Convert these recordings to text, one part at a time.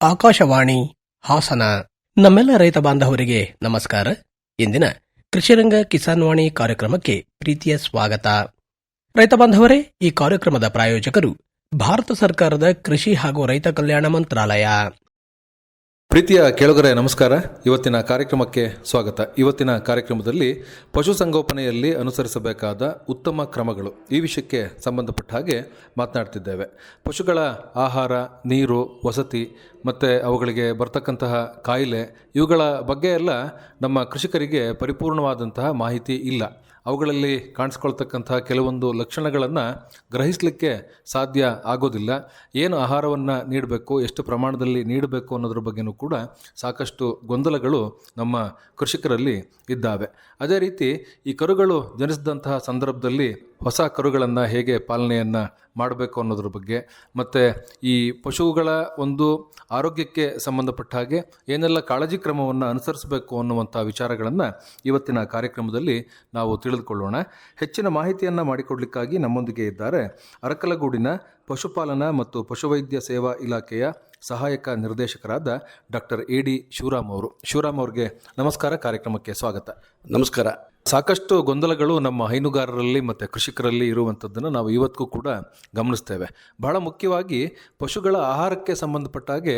ಆಕಾಶವಾಣಿ ಹಾಸನ. ನಮ್ಮೆಲ್ಲ ರೈತ ಬಾಂಧವರಿಗೆ ನಮಸ್ಕಾರ. ಇಂದಿನ ಕೃಷಿರಂಗ ಕಿಸಾನ್ ವಾಣಿ ಕಾರ್ಯಕ್ರಮಕ್ಕೆ ಪ್ರೀತಿಯ ಸ್ವಾಗತ. ರೈತ ಬಾಂಧವರೇ, ಈ ಕಾರ್ಯಕ್ರಮದ ಪ್ರಾಯೋಜಕರು ಭಾರತ ಸರ್ಕಾರದ ಕೃಷಿ ಹಾಗೂ ರೈತ ಕಲ್ಯಾಣ ಮಂತ್ರಾಲಯ. ಪ್ರೀತಿಯ ಕೇಳುಗರೇ, ನಮಸ್ಕಾರ. ಇವತ್ತಿನ ಕಾರ್ಯಕ್ರಮಕ್ಕೆ ಸ್ವಾಗತ. ಇವತ್ತಿನ ಕಾರ್ಯಕ್ರಮದಲ್ಲಿ ಪಶುಸಂಗೋಪನೆಯಲ್ಲಿ ಅನುಸರಿಸಬೇಕಾದ ಉತ್ತಮ ಕ್ರಮಗಳು ಈ ವಿಷಯಕ್ಕೆ ಸಂಬಂಧಪಟ್ಟ ಹಾಗೆ ಮಾತನಾಡ್ತಿದ್ದೇವೆ. ಪಶುಗಳ ಆಹಾರ, ನೀರು, ವಸತಿ ಮತ್ತು ಅವುಗಳಿಗೆ ಬರ್ತಕ್ಕಂತಹ ಕಾಯಿಲೆ, ಇವುಗಳ ಬಗ್ಗೆ ಎಲ್ಲ ನಮ್ಮ ಕೃಷಿಕರಿಗೆ ಪರಿಪೂರ್ಣವಾದಂತಹ ಮಾಹಿತಿ ಇಲ್ಲ. ಅವುಗಳಲ್ಲಿ ಕಾಣಿಸ್ಕೊಳ್ತಕ್ಕಂತಹ ಕೆಲವೊಂದು ಲಕ್ಷಣಗಳನ್ನು ಗ್ರಹಿಸಲಿಕ್ಕೆ ಸಾಧ್ಯ ಆಗೋದಿಲ್ಲ. ಏನು ಆಹಾರವನ್ನು ನೀಡಬೇಕು, ಎಷ್ಟು ಪ್ರಮಾಣದಲ್ಲಿ ನೀಡಬೇಕು ಅನ್ನೋದ್ರ ಬಗ್ಗೆನೂ ಕೂಡ ಸಾಕಷ್ಟು ಗೊಂದಲಗಳು ನಮ್ಮ ಕೃಷಿಕರಲ್ಲಿ ಇದ್ದಾವೆ. ಅದೇ ರೀತಿ ಈ ಕರುಗಳು ಜನಿಸಿದಂತಹ ಸಂದರ್ಭದಲ್ಲಿ ಹೊಸ ಕರುಗಳನ್ನು ಹೇಗೆ ಪಾಲನೆಯನ್ನು ಮಾಡಬೇಕು ಅನ್ನೋದ್ರ ಬಗ್ಗೆ, ಮತ್ತು ಈ ಪಶುಗಳ ಒಂದು ಆರೋಗ್ಯಕ್ಕೆ ಸಂಬಂಧಪಟ್ಟ ಹಾಗೆ ಏನೆಲ್ಲ ಕಾಳಜಿ ಕ್ರಮವನ್ನು ಅನುಸರಿಸಬೇಕು ಅನ್ನುವಂಥ ವಿಚಾರಗಳನ್ನು ಇವತ್ತಿನ ಕಾರ್ಯಕ್ರಮದಲ್ಲಿ ನಾವು ತಿಳಿದುಕೊಳ್ಳೋಣ. ಹೆಚ್ಚಿನ ಮಾಹಿತಿಯನ್ನು ಮಾಡಿಕೊಡಲಿಕ್ಕಾಗಿ ನಮ್ಮೊಂದಿಗೆ ಇದ್ದಾರೆ ಅರಕಲಗೂಡಿನ ಪಶುಪಾಲನಾ ಮತ್ತು ಪಶುವೈದ್ಯ ಸೇವಾ ಇಲಾಖೆಯ ಸಹಾಯಕ ನಿರ್ದೇಶಕರಾದ ಡಾಕ್ಟರ್ ಎ ಡಿ ಶಿವರಾಮ್ ಅವರು. ಶಿವರಾಮ್ ಅವ್ರಿಗೆ ನಮಸ್ಕಾರ, ಕಾರ್ಯಕ್ರಮಕ್ಕೆ ಸ್ವಾಗತ. ನಮಸ್ಕಾರ. ಸಾಕಷ್ಟು ಗೊಂದಲಗಳು ನಮ್ಮ ಹೈನುಗಾರರಲ್ಲಿ ಮತ್ತು ಕೃಷಿಕರಲ್ಲಿ ಇರುವಂಥದ್ದನ್ನು ನಾವು ಇವತ್ತಿಗೂ ಕೂಡ ಗಮನಿಸ್ತೇವೆ. ಬಹಳ ಮುಖ್ಯವಾಗಿ ಪಶುಗಳ ಆಹಾರಕ್ಕೆ ಸಂಬಂಧಪಟ್ಟ ಹಾಗೆ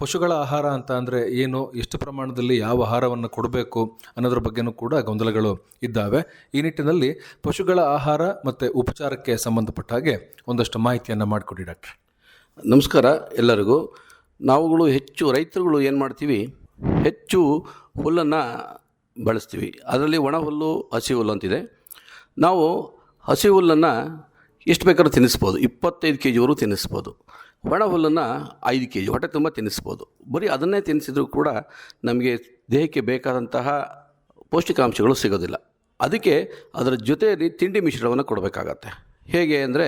ಪಶುಗಳ ಆಹಾರ ಅಂತ ಅಂದರೆ ಏನು, ಎಷ್ಟು ಪ್ರಮಾಣದಲ್ಲಿ ಯಾವ ಆಹಾರವನ್ನು ಕೊಡಬೇಕು ಅನ್ನೋದ್ರ ಬಗ್ಗೆನೂ ಕೂಡ ಗೊಂದಲಗಳು ಇದ್ದಾವೆ. ಈ ನಿಟ್ಟಿನಲ್ಲಿ ಪಶುಗಳ ಆಹಾರ ಮತ್ತು ಉಪಚಾರಕ್ಕೆ ಸಂಬಂಧಪಟ್ಟ ಹಾಗೆ ಒಂದಷ್ಟು ಮಾಹಿತಿಯನ್ನು ಮಾಡಿಕೊಡಿ ಡಾಕ್ಟ್ರೆ. ನಮಸ್ಕಾರ ಎಲ್ಲರಿಗೂ. ನಾವುಗಳು ಹೆಚ್ಚು ರೈತರುಗಳು ಏನು ಮಾಡ್ತೀವಿ, ಹೆಚ್ಚು ಹುಲ್ಲನ್ನು ಬಳಸ್ತೀವಿ. ಅದರಲ್ಲಿ ಒಣ ಹುಲ್ಲು, ಹಸಿ ಹುಲ್ಲು ಅಂತಿದೆ. ನಾವು ಹಸಿ ಹುಲ್ಲನ್ನು ಎಷ್ಟು ಬೇಕಾದ್ರೂ ತಿನ್ನಿಸ್ಬೋದು. ಇಪ್ಪತ್ತೈದು ಕೆ ಜಿವರೆಗೂ ತಿನ್ನಿಸ್ಬೋದು. ಒಣ ಹುಲ್ಲನ್ನು ಐದು ಕೆ ಜಿ ಹೊಟ್ಟೆ ತುಂಬ ತಿನ್ನಿಸ್ಬೋದು. ಬರೀ ಅದನ್ನೇ ತಿನ್ನಿಸಿದ್ರೂ ಕೂಡ ನಮಗೆ ದೇಹಕ್ಕೆ ಬೇಕಾದಂತಹ ಪೌಷ್ಟಿಕಾಂಶಗಳು ಸಿಗೋದಿಲ್ಲ. ಅದಕ್ಕೆ ಅದರ ಜೊತೆಯಲ್ಲಿ ತಿಂಡಿ ಮಿಶ್ರಣವನ್ನು ಕೊಡಬೇಕಾಗತ್ತೆ. ಹೇಗೆ ಅಂದರೆ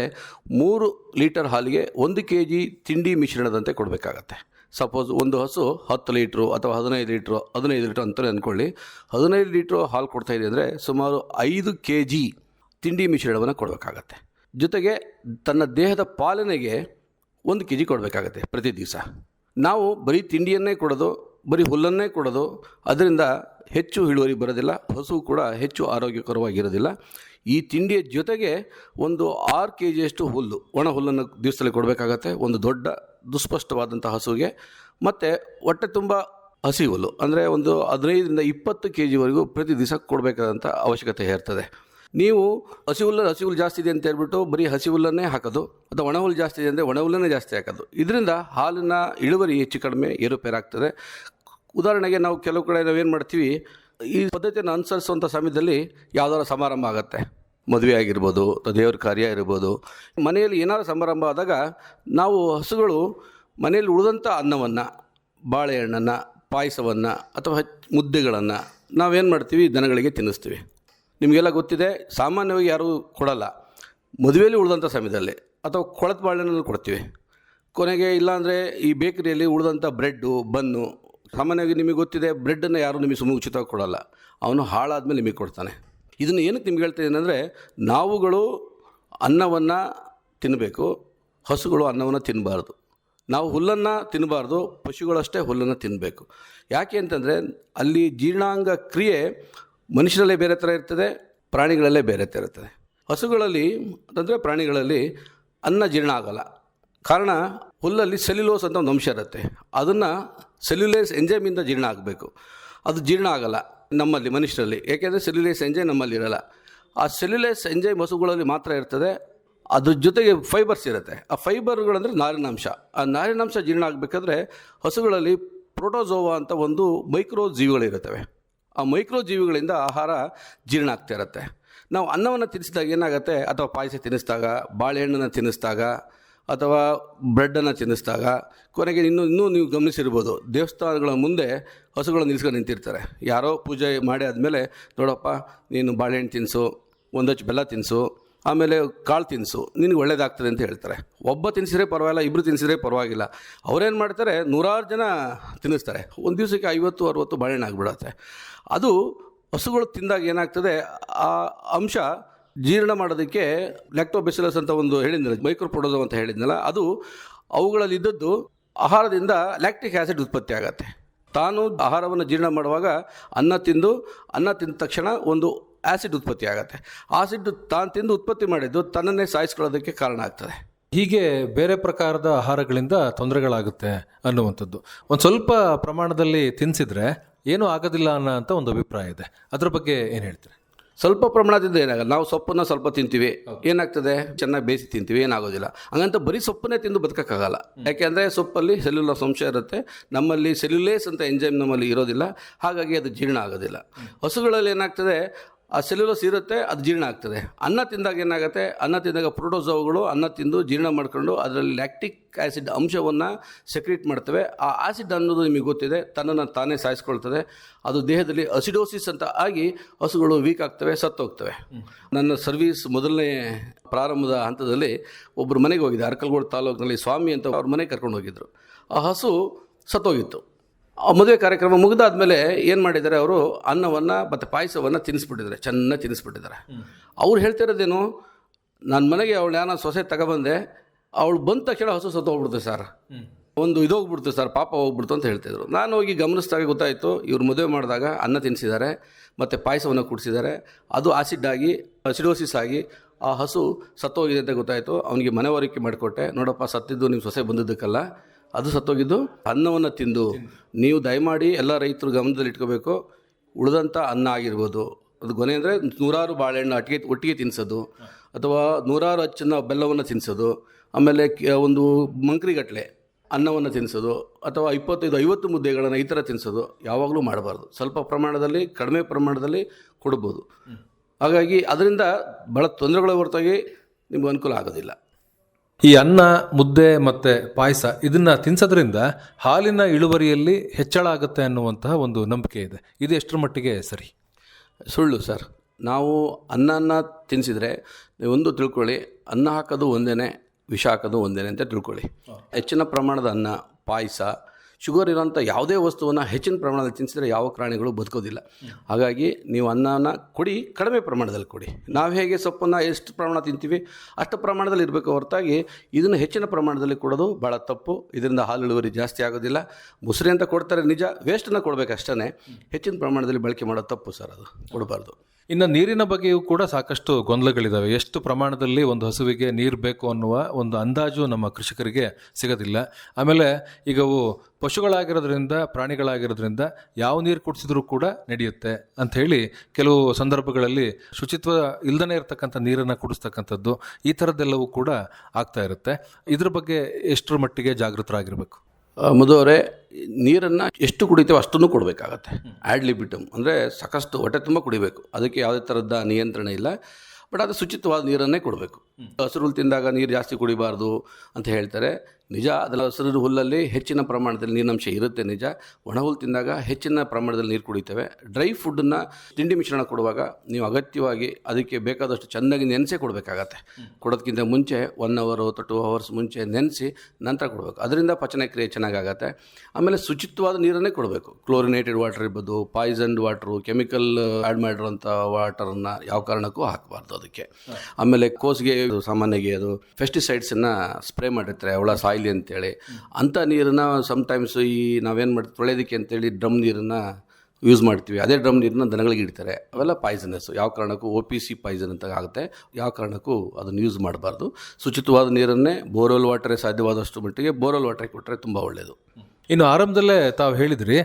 ಮೂರು ಲೀಟರ್ ಹಾಲಿಗೆ ಒಂದು ಕೆ ಜಿ ತಿಂಡಿ ಮಿಶ್ರಣದಂತೆ ಕೊಡಬೇಕಾಗತ್ತೆ. ಸಪೋಸ್ ಒಂದು ಹಸು ಹತ್ತು ಲೀಟ್ರು ಅಥವಾ ಹದಿನೈದು ಲೀಟ್ರು ಹದಿನೈದು ಲೀಟ್ರು ಅಂತಲೇ ಅಂದ್ಕೊಳ್ಳಿ. ಹದಿನೈದು ಲೀಟ್ರು ಹಾಲು ಕೊಡ್ತಾ ಇದೆ ಅಂದರೆ ಸುಮಾರು ಐದು ಕೆ ಜಿ ತಿಂಡಿ ಮಿಶ್ರಣವನ್ನು ಕೊಡಬೇಕಾಗತ್ತೆ. ಜೊತೆಗೆ ತನ್ನ ದೇಹದ ಪಾಲನೆಗೆ ಒಂದು ಕೆ ಜಿ ಕೊಡಬೇಕಾಗತ್ತೆ ಪ್ರತಿ ದಿವಸ. ನಾವು ಬರೀ ತಿಂಡಿಯನ್ನೇ ಕೊಡೋದು, ಬರೀ ಹುಲ್ಲನ್ನೇ ಕೊಡೋದು, ಅದರಿಂದ ಹೆಚ್ಚು ಇಳುವರಿ ಬರೋದಿಲ್ಲ, ಹಸು ಕೂಡ ಹೆಚ್ಚು ಆರೋಗ್ಯಕರವಾಗಿರೋದಿಲ್ಲ. ಈ ತಿಂಡಿಯ ಜೊತೆಗೆ ಒಂದು ಆರು ಕೆ ಜಿಯಷ್ಟು ಹುಲ್ಲು, ಒಣ ಹುಲ್ಲನ್ನು ದಿವಸದಲ್ಲಿ ಕೊಡಬೇಕಾಗತ್ತೆ. ಒಂದು ದೊಡ್ಡ ದುಸ್ಪಷ್ಟವಾದಂಥ ಹಸುವಿಗೆ. ಮತ್ತು ಹೊಟ್ಟೆ ತುಂಬ ಹಸಿ ಹುಲ್ಲು ಅಂದರೆ ಒಂದು ಹದಿನೈದರಿಂದ ಇಪ್ಪತ್ತು ಕೆ ಜಿವರೆಗೂ ಪ್ರತಿ ದಿವಸ ಕೊಡಬೇಕಾದಂಥ ಅವಶ್ಯಕತೆ ಇರ್ತದೆ. ನೀವು ಹಸಿ ಹುಲ್ಲು ಹಸಿ ಹುಲ್ಲು ಜಾಸ್ತಿ ಇದೆ ಅಂತ ಹೇಳ್ಬಿಟ್ಟು ಬರೀ ಹಸಿ ಹುಲ್ಲನ್ನೇ ಹಾಕೋದು, ಅಥವಾ ಒಣ ಜಾಸ್ತಿ ಇದೆ ಅಂದರೆ ಒಣ ಹುಲ್ಲನ್ನೇ ಜಾಸ್ತಿ ಹಾಕೋದು. ಇದರಿಂದ ಹಾಲಿನ ಇಳುವರಿ ಹೆಚ್ಚು ಕಡಿಮೆ ಏರುಪೇರಾಗ್ತದೆ. ಉದಾಹರಣೆಗೆ ನಾವು ಕೆಲವು ಕಡೆ ನಾವೇನು ಮಾಡ್ತೀವಿ, ಈ ಪದ್ಧತಿಯನ್ನು ಅನುಸರಿಸುವಂಥ ಸಮಯದಲ್ಲಿ ಯಾವುದಾದ್ರು ಸಮಾರಂಭ ಆಗುತ್ತೆ. ಮದುವೆ ಆಗಿರ್ಬೋದು ಅಥವಾ ದೇವ್ರ ಕಾರ್ಯ ಇರ್ಬೋದು, ಮನೆಯಲ್ಲಿ ಏನಾದರೂ ಸಮಾರಂಭ ಆದಾಗ ನಾವು ಹಸುಗಳು ಮನೆಯಲ್ಲಿ ಉಳಿದಂಥ ಅನ್ನವನ್ನು, ಬಾಳೆಹಣ್ಣನ್ನು, ಪಾಯಸವನ್ನು ಅಥವಾ ಮುದ್ದೆಗಳನ್ನು ನಾವೇನು ಮಾಡ್ತೀವಿ? ದನಗಳಿಗೆ ತಿನ್ನಿಸ್ತೀವಿ. ನಿಮಗೆಲ್ಲ ಗೊತ್ತಿದೆ, ಸಾಮಾನ್ಯವಾಗಿ ಯಾರೂ ಕೊಡಲ್ಲ. ಮದುವೆಯಲ್ಲಿ ಉಳಿದಂಥ ಸಮಯದಲ್ಲಿ ಅಥವಾ ಕೊಳತ್ ಬಾಳೆಹಣ್ಣನ್ನು ಕೊಡ್ತೀವಿ. ಕೊನೆಗೆ ಇಲ್ಲಾಂದರೆ ಈ ಬೇಕರಿಯಲ್ಲಿ ಉಳಿದಂಥ ಬ್ರೆಡ್ಡು, ಬನ್ನು, ಸಾಮಾನ್ಯವಾಗಿ ನಿಮಗೆ ಗೊತ್ತಿದೆ, ಬ್ರೆಡ್ಡನ್ನು ಯಾರೂ ನಿಮಗೆ ಸುಮ್ಮನೆ ಉಚಿತವಾಗಿ ಕೊಡಲ್ಲ. ಅವನು ಹಾಳಾದ್ಮೇಲೆ ನಿಮಗೆ ಕೊಡ್ತಾನೆ. ಇದನ್ನು ಏನಕ್ಕೆ ನಿಮ್ಗೆ ಹೇಳ್ತೀನಿ ಅಂದರೆ, ನಾವುಗಳು ಅನ್ನವನ್ನು ತಿನ್ನಬೇಕು ಹಸುಗಳು ಅನ್ನವನ್ನು ತಿನ್ನಬಾರ್ದು ನಾವು ಹುಲ್ಲನ್ನು ತಿನ್ನಬಾರ್ದು ಪಶುಗಳಷ್ಟೇ ಹುಲ್ಲನ್ನು ತಿನ್ನಬೇಕು ಯಾಕೆ ಅಂತಂದರೆ, ಅಲ್ಲಿ ಜೀರ್ಣಾಂಗ ಕ್ರಿಯೆ ಮನುಷ್ಯರಲ್ಲೇ ಬೇರೆ ಥರ ಇರ್ತದೆ, ಪ್ರಾಣಿಗಳಲ್ಲೇ ಬೇರೆ ಥರ ಇರ್ತದೆ. ಹಸುಗಳಲ್ಲಿ ಅಂತಂದರೆ ಪ್ರಾಣಿಗಳಲ್ಲಿ ಅನ್ನ ಜೀರ್ಣ ಆಗಲ್ಲ. ಕಾರಣ, ಹುಲ್ಲಲ್ಲಿ ಸೆಲ್ಯುಲೋಸ್ ಅಂತ ಒಂದು ಅಂಶ ಇರುತ್ತೆ. ಅದನ್ನು ಸೆಲ್ಯುಲೇಸ್ ಎಂಜೈಮಿಂದ ಜೀರ್ಣ ಆಗಬೇಕು. ಅದು ಜೀರ್ಣ ಆಗಲ್ಲ. ನಮ್ಮಲ್ಲಿ, ಮನುಷ್ಯರಲ್ಲಿ. ಏಕೆಂದರೆ ಸೆಲ್ಯುಲೇಸ್ ಎಂಜೈಮ್ ನಮ್ಮಲ್ಲಿ ಇರಲ್ಲ. ಆ ಸೆಲ್ಯುಲೇಸ್ ಎಂಜೈಮ್ ಹಸುಗಳಲ್ಲಿ ಮಾತ್ರ ಇರ್ತದೆ. ಅದ್ರ ಜೊತೆಗೆ ಫೈಬರ್ಸ್ ಇರುತ್ತೆ. ಆ ಫೈಬರ್ಗಳಂದರೆ ನಾರಿನಾಂಶ. ಆ ನಾರಿನಾಂಶ ಜೀರ್ಣ ಆಗಬೇಕಾದ್ರೆ ಹಸುಗಳಲ್ಲಿ ಪ್ರೋಟೋಸೋವಾ ಅಂತ ಒಂದು ಮೈಕ್ರೋ ಜೀವಿಗಳಿರುತ್ತವೆ ಆ ಮೈಕ್ರೋ ಜೀವಿಗಳಿಂದ ಆಹಾರ ಜೀರ್ಣ ಆಗ್ತಾ ಇರುತ್ತೆ. ನಾವು ಅನ್ನವನ್ನು ತಿನ್ನಿಸಿದಾಗ ಏನಾಗುತ್ತೆ? ಅಥವಾ ಪಾಯಸ ತಿನ್ನಿಸಿದಾಗ, ಬಾಳೆಹಣ್ಣನ್ನು ತಿನ್ನಿಸಿದಾಗ ಅಥವಾ ಬ್ರೆಡ್ಡನ್ನು ತಿನ್ನಿಸಿದಾಗ ಕೊನೆಗೆ ಇನ್ನೂ ಇನ್ನೂ ನೀವು ಗಮನಿಸಿರ್ಬೋದು. ದೇವಸ್ಥಾನಗಳ ಮುಂದೆ ಹಸುಗಳು ನಿಲ್ಸ್ಕೊಂಡು ನಿಂತಿರ್ತಾರೆ. ಯಾರೋ ಪೂಜೆ ಮಾಡಿ ಆದಮೇಲೆ, ನೋಡಪ್ಪ, ನೀನು ಬಾಳೆಹಣ್ಣು ತಿನ್ನಿಸು ಒಂದೊಚ್ಚು ಬೆಲ್ಲ ತಿನ್ನಿಸು ಆಮೇಲೆ ಕಾಳು ತಿನ್ನಿಸು ನಿನಗೆ ಒಳ್ಳೇದಾಗ್ತದೆ ಅಂತ ಹೇಳ್ತಾರೆ. ಒಬ್ಬ ತಿನ್ನಿಸಿದ್ರೆ ಪರವಾಗಿಲ್ಲ ಇಬ್ಬರು ತಿನ್ನಿಸಿದ್ರೆ ಪರವಾಗಿಲ್ಲ. ಅವ್ರೇನು ಮಾಡ್ತಾರೆ, ನೂರಾರು ಜನ ತಿನ್ನಿಸ್ತಾರೆ. ಒಂದು ದಿವಸಕ್ಕೆ ಐವತ್ತು, ಅರುವತ್ತು ಬಾಳೆಹಣ್ಣು ಆಗಿಬಿಡತ್ತೆ. ಅದು ಹಸುಗಳು ತಿಂದಾಗ ಏನಾಗ್ತದೆ, ಆ ಅಂಶ ಜೀರ್ಣ ಮಾಡೋದಕ್ಕೆ ಲ್ಯಾಕ್ಟೋಬೆಸಿಲಸ್ ಅಂತ ಒಂದು ಹೇಳಿದ್ನಲ್ಲ ಮೈಕ್ರೋಪ್ರೊಡೋಸಮ್ ಅಂತ ಹೇಳಿದ್ನಲ್ಲ, ಅದು ಅವುಗಳಲ್ಲಿ ಇದ್ದದ್ದು ಆಹಾರದಿಂದ ಲ್ಯಾಕ್ಟಿಕ್ ಆ್ಯಸಿಡ್ ಉತ್ಪತ್ತಿ ಆಗತ್ತೆ. ತಾನು ಆಹಾರವನ್ನು ಜೀರ್ಣ ಮಾಡುವಾಗ ಅನ್ನ ತಿಂದು, ಅನ್ನ ತಿಂದ ತಕ್ಷಣ ಒಂದು ಆ್ಯಸಿಡ್ ಉತ್ಪತ್ತಿ ಆಗತ್ತೆ. ಆಸಿಡ್ ತಾನು ತಿಂದು ಉತ್ಪತ್ತಿ ಮಾಡಿದ್ದು ತನ್ನನ್ನೇ ಸಾಯಿಸ್ಕೊಳ್ಳೋದಕ್ಕೆ ಕಾರಣ ಆಗ್ತದೆ. ಹೀಗೆ ಬೇರೆ ಪ್ರಕಾರದ ಆಹಾರಗಳಿಂದ ತೊಂದರೆಗಳಾಗುತ್ತೆ ಅನ್ನುವಂಥದ್ದು. ಒಂದು ಸ್ವಲ್ಪ ಪ್ರಮಾಣದಲ್ಲಿ ತಿನ್ನಿಸಿದ್ರೆ ಏನೂ ಆಗೋದಿಲ್ಲ ಅನ್ನೋ ಅಂತ ಒಂದು ಅಭಿಪ್ರಾಯ ಇದೆ. ಅದ್ರ ಬಗ್ಗೆ ಏನು ಹೇಳ್ತೀರಿ? ಸ್ವಲ್ಪ ಪ್ರಮಾಣದಿಂದ ಏನಾಗಲ್ಲ. ನಾವು ಸೊಪ್ಪನ್ನು ಸ್ವಲ್ಪ ತಿಂತೀವಿ. ಏನಾಗ್ತದೆ? ಚೆನ್ನಾಗಿ ಬೇಯಿಸಿ ತಿಂತೀವಿ. ಏನಾಗೋದಿಲ್ಲ. ಹಂಗಂತ ಬರೀ ಸೊಪ್ಪನ್ನೇ ತಿಂದು ಬದುಕೋಕ್ಕಾಗಲ್ಲ. ಯಾಕೆಂದರೆ ಸೊಪ್ಪಲ್ಲಿ ಸೆಲ್ಯುಲರ್ ಅಂಶ ಇರುತ್ತೆ. ನಮ್ಮಲ್ಲಿ ಸೆಲ್ಯುಲೇಸ್ ಅಂತ ಎಂಜೈಮ್ ನಮ್ಮಲ್ಲಿ ಇರೋದಿಲ್ಲ. ಹಾಗಾಗಿ ಅದು ಜೀರ್ಣ ಆಗೋದಿಲ್ಲ. ಹಸುಗಳಲ್ಲಿ ಏನಾಗ್ತದೆ? ಆ ಸೆಲ್ಯುಲೋಸ್ ಇರುತ್ತೆ, ಅದು ಜೀರ್ಣ ಆಗ್ತದೆ. ಅನ್ನ ತಿಂದಾಗ ಏನಾಗುತ್ತೆ? ಅನ್ನ ತಿಂದಾಗ ಪ್ರೋಟೋಸೋವುಗಳು ಅನ್ನ ತಿಂದು ಜೀರ್ಣ ಮಾಡ್ಕೊಂಡು ಅದರಲ್ಲಿ ಲ್ಯಾಕ್ಟಿಕ್ ಆ್ಯಸಿಡ್ ಅಂಶವನ್ನು ಸೆಕ್ರೇಟ್ ಮಾಡ್ತವೆ. ಆ ಆಸಿಡ್ ಅನ್ನೋದು ನಿಮಗೆ ಗೊತ್ತಿದೆ, ತನ್ನನ್ನು ತಾನೇ ಸಾಯಿಸ್ಕೊಳ್ತದೆ. ಅದು ದೇಹದಲ್ಲಿ ಅಸಿಡೋಸಿಸ್ ಅಂತ ಆಗಿ ಹಸುಗಳು ವೀಕ್ ಆಗ್ತವೆ, ಸತ್ತೋಗ್ತವೆ. ನನ್ನ ಸರ್ವೀಸ್ ಮೊದಲನೇ ಪ್ರಾರಂಭದ ಹಂತದಲ್ಲಿ ಒಬ್ಬರು ಮನೆಗೆ ಹೋಗಿದ್ದೆ, ಅರ್ಕಲ್ಗೋಡು ತಾಲೂಕಿನಲ್ಲಿ ಸ್ವಾಮಿ ಅಂತ ಅವ್ರ ಮನೆಗೆ ಕರ್ಕೊಂಡು ಹೋಗಿದ್ರು. ಆ ಹಸು ಸತ್ತೋಗಿತ್ತು. ಮದುವೆ ಕಾರ್ಯಕ್ರಮ ಮುಗಿದಾದ್ಮೇಲೆ ಏನು ಮಾಡಿದ್ದಾರೆ ಅವರು? ಅನ್ನವನ್ನು ಮತ್ತು ಪಾಯಸವನ್ನು ತಿನ್ನಿಸ್ಬಿಟ್ಟಿದ್ದಾರೆ. ಚೆನ್ನಾಗಿ ತಿನ್ನಿಸ್ಬಿಟ್ಟಿದ್ದಾರೆ. ಅವ್ರು ಹೇಳ್ತಿರೋದೇನು ನನ್ನ ಮನೆಗೆ ಅವಳು ಯಾನ ಸೊಸೆ ತಗೊಬಂದೆ ಅವಳು ಬಂದ ತಕ್ಷಣ ಹೊಸ ಸತ್ತು ಹೋಗ್ಬಿಡ್ತು ಸರ್. ಒಂದು ಇದೋಗ್ಬಿಡ್ತು ಸರ್, ಪಾಪ ಹೋಗ್ಬಿಡ್ತು ಅಂತ ಹೇಳ್ತಿದ್ರು. ನಾನು ಹೋಗಿ ಗಮನಿಸಿದಾಗ ಗೊತ್ತಾಯಿತು, ಇವ್ರು ಮದುವೆ ಮಾಡಿದಾಗ ಅನ್ನ ತಿನ್ನಿಸಿದ್ದಾರೆ, ಮತ್ತು ಪಾಯಸವನ್ನು ಕುಡಿಸಿದ್ದಾರೆ. ಅದು ಆಸಿಡ್ ಆಗಿ ಅಸಿಡೋಸಿಸ್ ಆಗಿ ಆ ಹಸು ಸತ್ತೋಗಿದೆ ಅಂತ ಗೊತ್ತಾಯಿತು. ಅವನಿಗೆ ಮನೆವರಿಕೆ ಮಾಡಿಕೊಟ್ಟೆ. ನೋಡಪ್ಪ, ಸತ್ತಿದ್ದು ನಿಮ್ಮ ಸೊಸೆ ಬಂದಿದ್ದಕ್ಕಲ್ಲ. ಅದು ಸತ್ತೋಗಿದ್ದು ಅನ್ನವನ್ನು ತಿಂದು. ನೀವು ದಯಮಾಡಿ ಎಲ್ಲ ರೈತರು ಗಮನದಲ್ಲಿ ಇಟ್ಕೋಬೇಕು. ಉಳಿದಂಥ ಅನ್ನ ಆಗಿರ್ಬೋದು. ಅದು ಕೊನೆ ಅಂದರೆ ನೂರಾರು ಬಾಳೆಹಣ್ಣು ಅಟ್ಟಿಗೆ ಒಟ್ಟಿಗೆ ತಿನ್ನಿಸೋದು ಅಥವಾ ನೂರಾರು ಅಚ್ಚನ್ನ ಬೆಲ್ಲವನ್ನು ತಿನ್ನಿಸೋದು ಆಮೇಲೆ ಒಂದು ಮಂಕ್ರಿಗಟ್ಟಲೆ ಅನ್ನವನ್ನು ತಿನ್ನಿಸೋದು ಅಥವಾ ಇಪ್ಪತ್ತೈದು, ಐವತ್ತು ಮುದ್ದೆಗಳನ್ನು ಈ ಥರ ತಿನ್ನಿಸೋದು ಯಾವಾಗಲೂ ಮಾಡಬಾರ್ದು. ಸ್ವಲ್ಪ ಪ್ರಮಾಣದಲ್ಲಿ, ಕಡಿಮೆ ಪ್ರಮಾಣದಲ್ಲಿ ಕೊಡ್ಬೋದು. ಹಾಗಾಗಿ ಅದರಿಂದ ಭಾಳ ತೊಂದರೆಗಳ ಹೊರತಾಗಿ ನಿಮ್ಗೆ ಅನುಕೂಲ ಆಗೋದಿಲ್ಲ. ಈ ಅನ್ನ ಮುದ್ದೆ ಮತ್ತೆ ಪಾಯಸ ಇದನ್ನ ತಿನ್ಸೋದ್ರಿಂದ ಹಾಲಿನ ಇಳುವರಿಯಲ್ಲಿ ಹೆಚ್ಚಳ ಆಗುತ್ತೆ ಅನ್ನುವಂತಹ ಒಂದು ನಂಬಿಕೆ ಇದೆ. ಇದು ಎಷ್ಟರ ಮಟ್ಟಿಗೆ ಸರಿ? ಸುಳ್ಳು ಸರ್. ನಾವು ಅನ್ನನ ತಿನ್ನಿಸಿದರೆ ಒಂದು ತಿಳ್ಕೊಳ್ಳಿ ಅನ್ನ ಹಾಕೋದು ಒಂದೇನೆ ವಿಷ ಹಾಕೋದು ಒಂದೇನೆ ಅಂತ ತಿಳ್ಕೊಳ್ಳಿ. ಹೆಚ್ಚಿನ ಪ್ರಮಾಣದ ಅನ್ನ ಪಾಯಸ ಶುಗರ್ ಇರೋಂಥ ಯಾವುದೇ ವಸ್ತುವನ್ನು ಹೆಚ್ಚಿನ ಪ್ರಮಾಣದಲ್ಲಿ ತಿನ್ನಿಸಿದ್ರೆ ಯಾವ ಪ್ರಾಣಿಗಳು ಬದುಕೋದಿಲ್ಲ. ಹಾಗಾಗಿ ನೀವು ಅನ್ನನ ಕೊಡಿ, ಕಡಿಮೆ ಪ್ರಮಾಣದಲ್ಲಿ ಕೊಡಿ. ನಾವು ಹೇಗೆ ಸೊಪ್ಪನ್ನು ಎಷ್ಟು ಪ್ರಮಾಣ ತಿಂತೀವಿ ಅಷ್ಟು ಪ್ರಮಾಣದಲ್ಲಿ ಇರಬೇಕು ಹೊರತಾಗಿ ಇದನ್ನು ಹೆಚ್ಚಿನ ಪ್ರಮಾಣದಲ್ಲಿ ಕೊಡೋದು ಭಾಳ ತಪ್ಪು. ಇದರಿಂದ ಹಾಲು ಇಳುವರಿ ಜಾಸ್ತಿ ಆಗೋದಿಲ್ಲ. ಮುಸುರಿ ಅಂತ ಕೊಡ್ತಾರೆ ನಿಜ ವೇಸ್ಟನ್ನು ಕೊಡಬೇಕಷ್ಟೇ ಹೆಚ್ಚಿನ ಪ್ರಮಾಣದಲ್ಲಿ ಬಳಕೆ ಮಾಡೋದು ತಪ್ಪು ಸರ್ ಅದು, ಕೊಡಬಾರ್ದು. ಇನ್ನು ನೀರಿನ ಬಗ್ಗೆಯೂ ಕೂಡ ಸಾಕಷ್ಟು ಗೊಂದಲಗಳಿದ್ದಾವೆ ಎಷ್ಟು ಪ್ರಮಾಣದಲ್ಲಿ ಒಂದು ಹಸುವಿಗೆ ನೀರು ಬೇಕು ಅನ್ನುವ ಒಂದು ಅಂದಾಜು ನಮ್ಮ ಕೃಷಿಕರಿಗೆ ಸಿಗೋದಿಲ್ಲ. ಆಮೇಲೆ ಈಗ ಅವು ಪಶುಗಳಾಗಿರೋದ್ರಿಂದ, ಪ್ರಾಣಿಗಳಾಗಿರೋದ್ರಿಂದ ಯಾವ ನೀರು ಕುಡಿಸಿದ್ರೂ ಕೂಡ ನಡೆಯುತ್ತೆ ಅಂತ ಹೇಳಿ ಕೆಲವು ಸಂದರ್ಭಗಳಲ್ಲಿ ಶುಚಿತ್ವ ಇಲ್ದನೇ ಇರತಕ್ಕಂಥ ನೀರನ್ನು ಕುಡಿಸ್ತಕ್ಕಂಥದ್ದು ಈ ಥರದ್ದೆಲ್ಲವೂ ಕೂಡ ಆಗ್ತಾ ಇರುತ್ತೆ. ಇದ್ರ ಬಗ್ಗೆ ಎಷ್ಟರ ಮಟ್ಟಿಗೆ ಜಾಗೃತರಾಗಿರ್ಬೇಕು? ಮಧು ನೀರನ್ನು ಎಷ್ಟು ಕುಡಿತೇವೆ ಅಷ್ಟನ್ನು ಕೊಡಬೇಕಾಗತ್ತೆ. ಆ್ಯಡ್ ಲಿಬಿಟಮ್ ಅಂದರೆ ಸಾಕಷ್ಟು ಹೊಟ್ಟೆ ತುಂಬ ಕುಡಿಬೇಕು. ಅದಕ್ಕೆ ಯಾವುದೇ ಥರದ ನಿಯಂತ್ರಣ ಇಲ್ಲ. ಬಟ್ ಅದು ಶುಚಿತ್ವವಾದ ನೀರನ್ನೇ ಕೊಡಬೇಕು. ಹಸಿರು ತಿಂದಾಗ ನೀರು ಜಾಸ್ತಿ ಕುಡಿಬಾರ್ದು ಅಂತ ಹೇಳ್ತಾರೆ. ನಿಜ ಅದರ ಹಸಿರು ಹುಲ್ಲಲ್ಲಿ ಹೆಚ್ಚಿನ ಪ್ರಮಾಣದಲ್ಲಿ ನೀರಿನಂಶ ಇರುತ್ತೆ ನಿಜ. ಒಣ ಹುಲ್ಲು ತಿಂದಾಗ ಹೆಚ್ಚಿನ ಪ್ರಮಾಣದಲ್ಲಿ ನೀರು ಕುಡಿತೇವೆ. ಡ್ರೈ ಫುಡ್ಡನ್ನು ತಿಂಡಿ ಮಿಶ್ರಣ ಕೊಡುವಾಗ ನೀವು ಅಗತ್ಯವಾಗಿ ಅದಕ್ಕೆ ಬೇಕಾದಷ್ಟು ಚೆನ್ನಾಗಿ ನೆನೆಸೇ ಕೊಡಬೇಕಾಗತ್ತೆ. ಕೊಡೋದಕ್ಕಿಂತ ಮುಂಚೆ ಒನ್ ಅವರು ಅಥವಾ ಟೂ ಅವರ್ಸ್ ಮುಂಚೆ ನೆನೆಸಿ ನಂತರ ಕೊಡಬೇಕು. ಅದರಿಂದ ಪಚನ ಕ್ರಿಯೆ ಚೆನ್ನಾಗಾಗತ್ತೆ. ಆಮೇಲೆ ಶುಚಿತ್ವವಾದ ನೀರನ್ನೇ ಕೊಡಬೇಕು. ಕ್ಲೋರಿನೇಟೆಡ್ ವಾಟರ್ ಇರ್ಬೋದು ಪಾಯ್ಸನ್ಡ್ ವಾಟ್ರು ಕೆಮಿಕಲ್ ಆ್ಯಡ್ ಮಾಡಿರೋಂಥ ವಾಟರನ್ನು ಯಾವ ಕಾರಣಕ್ಕೂ ಹಾಕಬಾರ್ದು ಅದಕ್ಕೆ. ಆಮೇಲೆ ಕೋಸ್ಗೆ ಸಾಮಾನ್ಯವಾಗಿ ಅದು ಪೆಸ್ಟಿಸೈಡ್ಸನ್ನು ಸ್ಪ್ರೇ ಮಾಡಿರ್ತಾರೆ, ಅವಳ ಸಾಯಿಲಿ ಅಂತೇಳಿ. ಅಂಥ ನೀರನ್ನು ಸಮ್ಟೈಮ್ಸ್ ಈ ನಾವೇನು ಮಾಡ್ತೀವಿ, ತೊಳೆಯೋದಕ್ಕೆ ಅಂತೇಳಿ ಡ್ರಮ್ ನೀರನ್ನು ಯೂಸ್ ಮಾಡ್ತೀವಿ. ಅದೇ ಡ್ರಮ್ ನೀರನ್ನ ದನಗಳಿಗೆ ಇಡ್ತಾರೆ. ಅವೆಲ್ಲ ಪಾಯ್ಸನಸ್ ಯಾವ ಕಾರಣಕ್ಕೂ ಒ ಪಿ ಸಿ ಪಾಯ್ಸನ್ ಅಂತ ಆಗುತ್ತೆ. ಯಾವ ಕಾರಣಕ್ಕೂ ಅದನ್ನು ಯೂಸ್ ಮಾಡಬಾರ್ದು. ಶುಚಿತ್ವವಾದ ನೀರನ್ನೇ ಬೋರ್ವೆಲ್ ವಾಟರೇ ಸಾಧ್ಯವಾದಷ್ಟು ಮಟ್ಟಿಗೆ ಬೋರ್ವೆಲ್ ವಾಟರ್ ಕೊಟ್ಟರೆ ತುಂಬ ಒಳ್ಳೆಯದು ಇನ್ನು ಆರಂಭದಲ್ಲೇ ತಾವು ಹೇಳಿದ್ರಿ,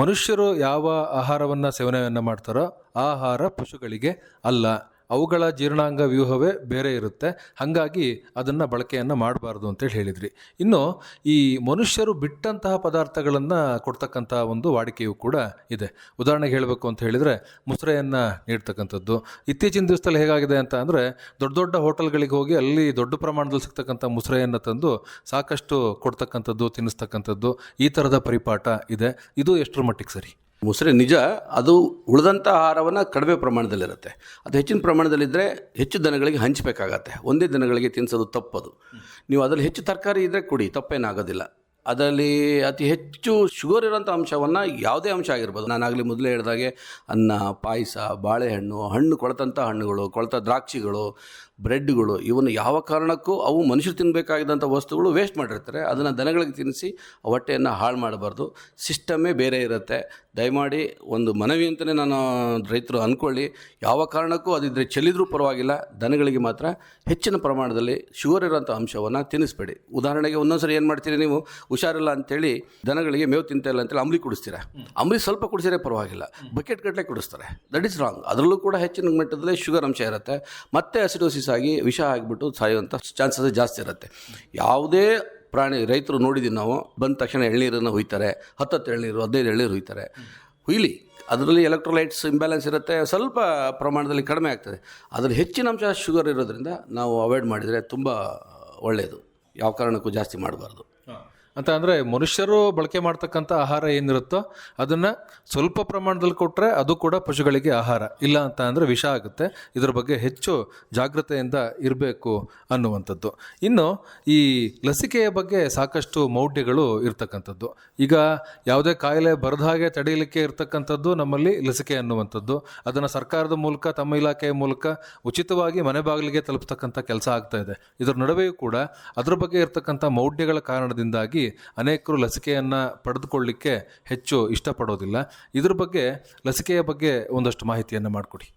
ಮನುಷ್ಯರು ಯಾವ ಆಹಾರವನ್ನು ಸೇವನೆಯನ್ನು ಮಾಡ್ತಾರೋ, ಆಹಾರ ಪಶುಗಳಿಗೆ ಅಲ್ಲ. ಅವುಗಳ ಜೀರ್ಣಾಂಗ ವ್ಯೂಹವೇ ಬೇರೆ ಇರುತ್ತೆ. ಹಾಗಾಗಿ ಅದನ್ನು ಬಳಕೆಯನ್ನು ಮಾಡಬಾರ್ದು ಅಂತೇಳಿ ಹೇಳಿದ್ರಿ. ಇನ್ನು ಈ ಮನುಷ್ಯರು ಬಿಟ್ಟಂತಹ ಪದಾರ್ಥಗಳನ್ನು ಕೊಡ್ತಕ್ಕಂಥ ಒಂದು ವಾಡಿಕೆಯೂ ಕೂಡ ಇದೆ. ಉದಾಹರಣೆಗೆ ಹೇಳಬೇಕು ಅಂತ ಹೇಳಿದರೆ ಮುಸ್ರೆಯನ್ನು ನೀಡ್ತಕ್ಕಂಥದ್ದು. ಇತ್ತೀಚಿನ ದಿವಸದಲ್ಲಿ ಹೇಗಾಗಿದೆ ಅಂತ ಅಂದರೆ ದೊಡ್ಡ ದೊಡ್ಡ ಹೋಟೆಲ್ಗಳಿಗೆ ಹೋಗಿ ಅಲ್ಲಿ ದೊಡ್ಡ ಪ್ರಮಾಣದಲ್ಲಿ ಸಿಗ್ತಕ್ಕಂಥ ಮುಸ್ರೆಯನ್ನು ತಂದು ಸಾಕಷ್ಟು ಕೊಡ್ತಕ್ಕಂಥದ್ದು, ತಿನ್ನಿಸ್ತಕ್ಕಂಥದ್ದು ಈ ಥರದ ಪರಿಪಾಠ ಇದೆ. ಇದು ಎಷ್ಟರ ಮಟ್ಟಿಗೆ ಸರಿ? ಮುಸ್ರೆ ನಿಜ, ಅದು ಉಳಿದಂಥ ಆಹಾರವನ್ನು ಕಡಿಮೆ ಪ್ರಮಾಣದಲ್ಲಿರುತ್ತೆ. ಅದು ಹೆಚ್ಚಿನ ಪ್ರಮಾಣದಲ್ಲಿದ್ದರೆ ಹೆಚ್ಚು ದನಗಳಿಗೆ ಹಂಚಬೇಕಾಗತ್ತೆ. ಒಂದೇ ದಿನಗಳಿಗೆ ತಿನ್ನಿಸೋದು ತಪ್ಪದು. ನೀವು ಅದರಲ್ಲಿ ಹೆಚ್ಚು ತರಕಾರಿ ಇದ್ದರೆ ಕೊಡಿ, ತಪ್ಪೇನಾಗೋದಿಲ್ಲ. ಅದರಲ್ಲಿ ಅತಿ ಹೆಚ್ಚು ಶುಗರ್ ಇರೋಂಥ ಅಂಶವನ್ನು ಯಾವುದೇ ಅಂಶ ಆಗಿರ್ಬೋದು. ನಾನಾಗಲಿ ಮೊದಲೇ ಹೇಳಿದಾಗೆ ಅನ್ನ, ಪಾಯಸ, ಬಾಳೆಹಣ್ಣು, ಹಣ್ಣು ಕೊಳೆತಂಥ ಹಣ್ಣುಗಳು, ಕೊಳೆತ ದ್ರಾಕ್ಷಿಗಳು ಬ್ರೆಡ್ಗಳು, ಇವನ್ನು ಯಾವ ಕಾರಣಕ್ಕೂ ಅವು ಮನುಷ್ಯರು ತಿನ್ನಬೇಕಾಗಿದ್ದಂಥ ವಸ್ತುಗಳು ವೇಸ್ಟ್ ಮಾಡಿರ್ತಾರೆ. ಅದನ್ನು ದನಗಳಿಗೆ ತಿನ್ನಿಸಿ ಹೊಟ್ಟೆಯನ್ನು ಹಾಳು ಮಾಡಬಾರ್ದು. ಸಿಸ್ಟಮ್ಮೇ ಬೇರೆ ಇರುತ್ತೆ. ದಯಮಾಡಿ ಒಂದು ಮನವಿ ಅಂತಲೇ ನಾನು ರೈತರು ಅಂದ್ಕೊಳ್ಳಿ ಯಾವ ಕಾರಣಕ್ಕೂ ಅದಿದ್ದರೆ ಚೆಲ್ಲಿದ್ರೂ ಪರವಾಗಿಲ್ಲ. ದನಗಳಿಗೆ ಮಾತ್ರ ಹೆಚ್ಚಿನ ಪ್ರಮಾಣದಲ್ಲಿ ಶುಗರ್ ಇರೋಂಥ ಅಂಶವನ್ನು ತಿನ್ನಿಸ್ಬೇಡಿ. ಉದಾಹರಣೆಗೆ ಒಂದೊಂದ್ಸರಿ ಏನು ಮಾಡ್ತೀರಿ ನೀವು? ಹುಷಾರಿಲ್ಲ ಅಂತೇಳಿ ದನಗಳಿಗೆ ಮೇವು ತಿಂತಾ ಇಲ್ಲ ಅಂತೇಳಿ ಅಂಬ್ಲಿ ಕುಡಿಸ್ತೀರಾ? ಅಂಬ್ಲಿ ಸ್ವಲ್ಪ ಕುಡಿಸಿದ್ರೆ ಪರವಾಗಿಲ್ಲ. ಬಕೆಟ್ ಗಟ್ಟಲೆ ಕುಡಿಸ್ತಾರೆ. That is wrong. ಅದರಲ್ಲೂ ಕೂಡ ಹೆಚ್ಚಿನ ಮಟ್ಟದಲ್ಲಿ ಶುಗರ್ ಅಂಶ ಇರುತ್ತೆ. ಮತ್ತೆ ಅಸಿಡೋಸಿಸ್ ಆಗಿ ವಿಷ ಆಗಿಬಿಟ್ಟು ಸಾಯುವಂಥ ಚಾನ್ಸಸ್ ಜಾಸ್ತಿ ಇರುತ್ತೆ. ಯಾವುದೇ ಪ್ರಾಣಿ, ರೈತರು ನೋಡಿದ್ದೀವಿ ನಾವು, ಬಂದ ತಕ್ಷಣ ಎಳ್ನೀರನ್ನು ಹುಯ್ತಾರೆ, ಹತ್ತತ್ತು ಎಳ್ನೀರು, ಹದಿನೈದು ಎಳ್ನೀರು ಹುಯ್ತಾರೆ. ಹುಯ್ಲಿ, ಅದರಲ್ಲಿ ಎಲೆಕ್ಟ್ರೋಲೈಟ್ಸ್ ಇಂಬ್ಯಾಲೆನ್ಸ್ ಇರುತ್ತೆ, ಸ್ವಲ್ಪ ಪ್ರಮಾಣದಲ್ಲಿ ಕಡಿಮೆ ಆಗ್ತದೆ. ಅದರಲ್ಲಿ ಹೆಚ್ಚಿನ ಅಂಶ ಶುಗರ್ ಇರೋದ್ರಿಂದ ನಾವು ಅವಾಯ್ಡ್ ಮಾಡಿದರೆ ತುಂಬ ಒಳ್ಳೆಯದು ಯಾವ ಕಾರಣಕ್ಕೂ ಜಾಸ್ತಿ ಮಾಡಬಾರ್ದು. ಅಂತ ಅಂದರೆ ಮನುಷ್ಯರು ಬಳಕೆ ಮಾಡ್ತಕ್ಕಂಥ ಆಹಾರ ಏನಿರುತ್ತೋ ಅದನ್ನು ಸ್ವಲ್ಪ ಪ್ರಮಾಣದಲ್ಲಿ ಕೊಟ್ಟರೆ ಅದು ಕೂಡ ಪಶುಗಳಿಗೆ ಆಹಾರ. ಇಲ್ಲ ಅಂತ ಅಂದರೆ ವಿಷ ಆಗುತ್ತೆ. ಇದರ ಬಗ್ಗೆ ಹೆಚ್ಚು ಜಾಗೃತೆಯಿಂದ ಇರಬೇಕು ಅನ್ನುವಂಥದ್ದು. ಇನ್ನು ಈ ಲಸಿಕೆಯ ಬಗ್ಗೆ ಸಾಕಷ್ಟು ಮೌಢ್ಯಗಳು ಇರ್ತಕ್ಕಂಥದ್ದು. ಈಗ ಯಾವುದೇ ಕಾಯಿಲೆ ಬರದ ಹಾಗೆ ತಡೆಯಲಿಕ್ಕೆ ಇರ್ತಕ್ಕಂಥದ್ದು ನಮ್ಮಲ್ಲಿ ಲಸಿಕೆ ಅನ್ನುವಂಥದ್ದು. ಅದನ್ನು ಸರ್ಕಾರದ ಮೂಲಕ, ತಮ್ಮ ಇಲಾಖೆಯ ಮೂಲಕ ಉಚಿತವಾಗಿ ಮನೆ ಬಾಗಿಲಿಗೆ ತಲುಪ್ತಕ್ಕಂಥ ಕೆಲಸ ಆಗ್ತಾ ಇದೆ. ಇದರ ನಡುವೆಯೂ ಕೂಡ ಅದರ ಬಗ್ಗೆ ಇರ್ತಕ್ಕಂಥ ಮೌಢ್ಯಗಳ ಕಾರಣದಿಂದಾಗಿ ಅನೇಕರು ಲಸಿಕೆಯನ್ನು ಪಡೆದುಕೊಳ್ಳಿಕ್ಕೆ ಹೆಚ್ಚು ಇಷ್ಟಪಡೋದಿಲ್ಲ. ಇದ್ರ ಬಗ್ಗೆ, ಲಸಿಕೆಯ ಬಗ್ಗೆ ಒಂದಷ್ಟು ಮಾಹಿತಿಯನ್ನು ಮಾಡಿಕೊಡಿ.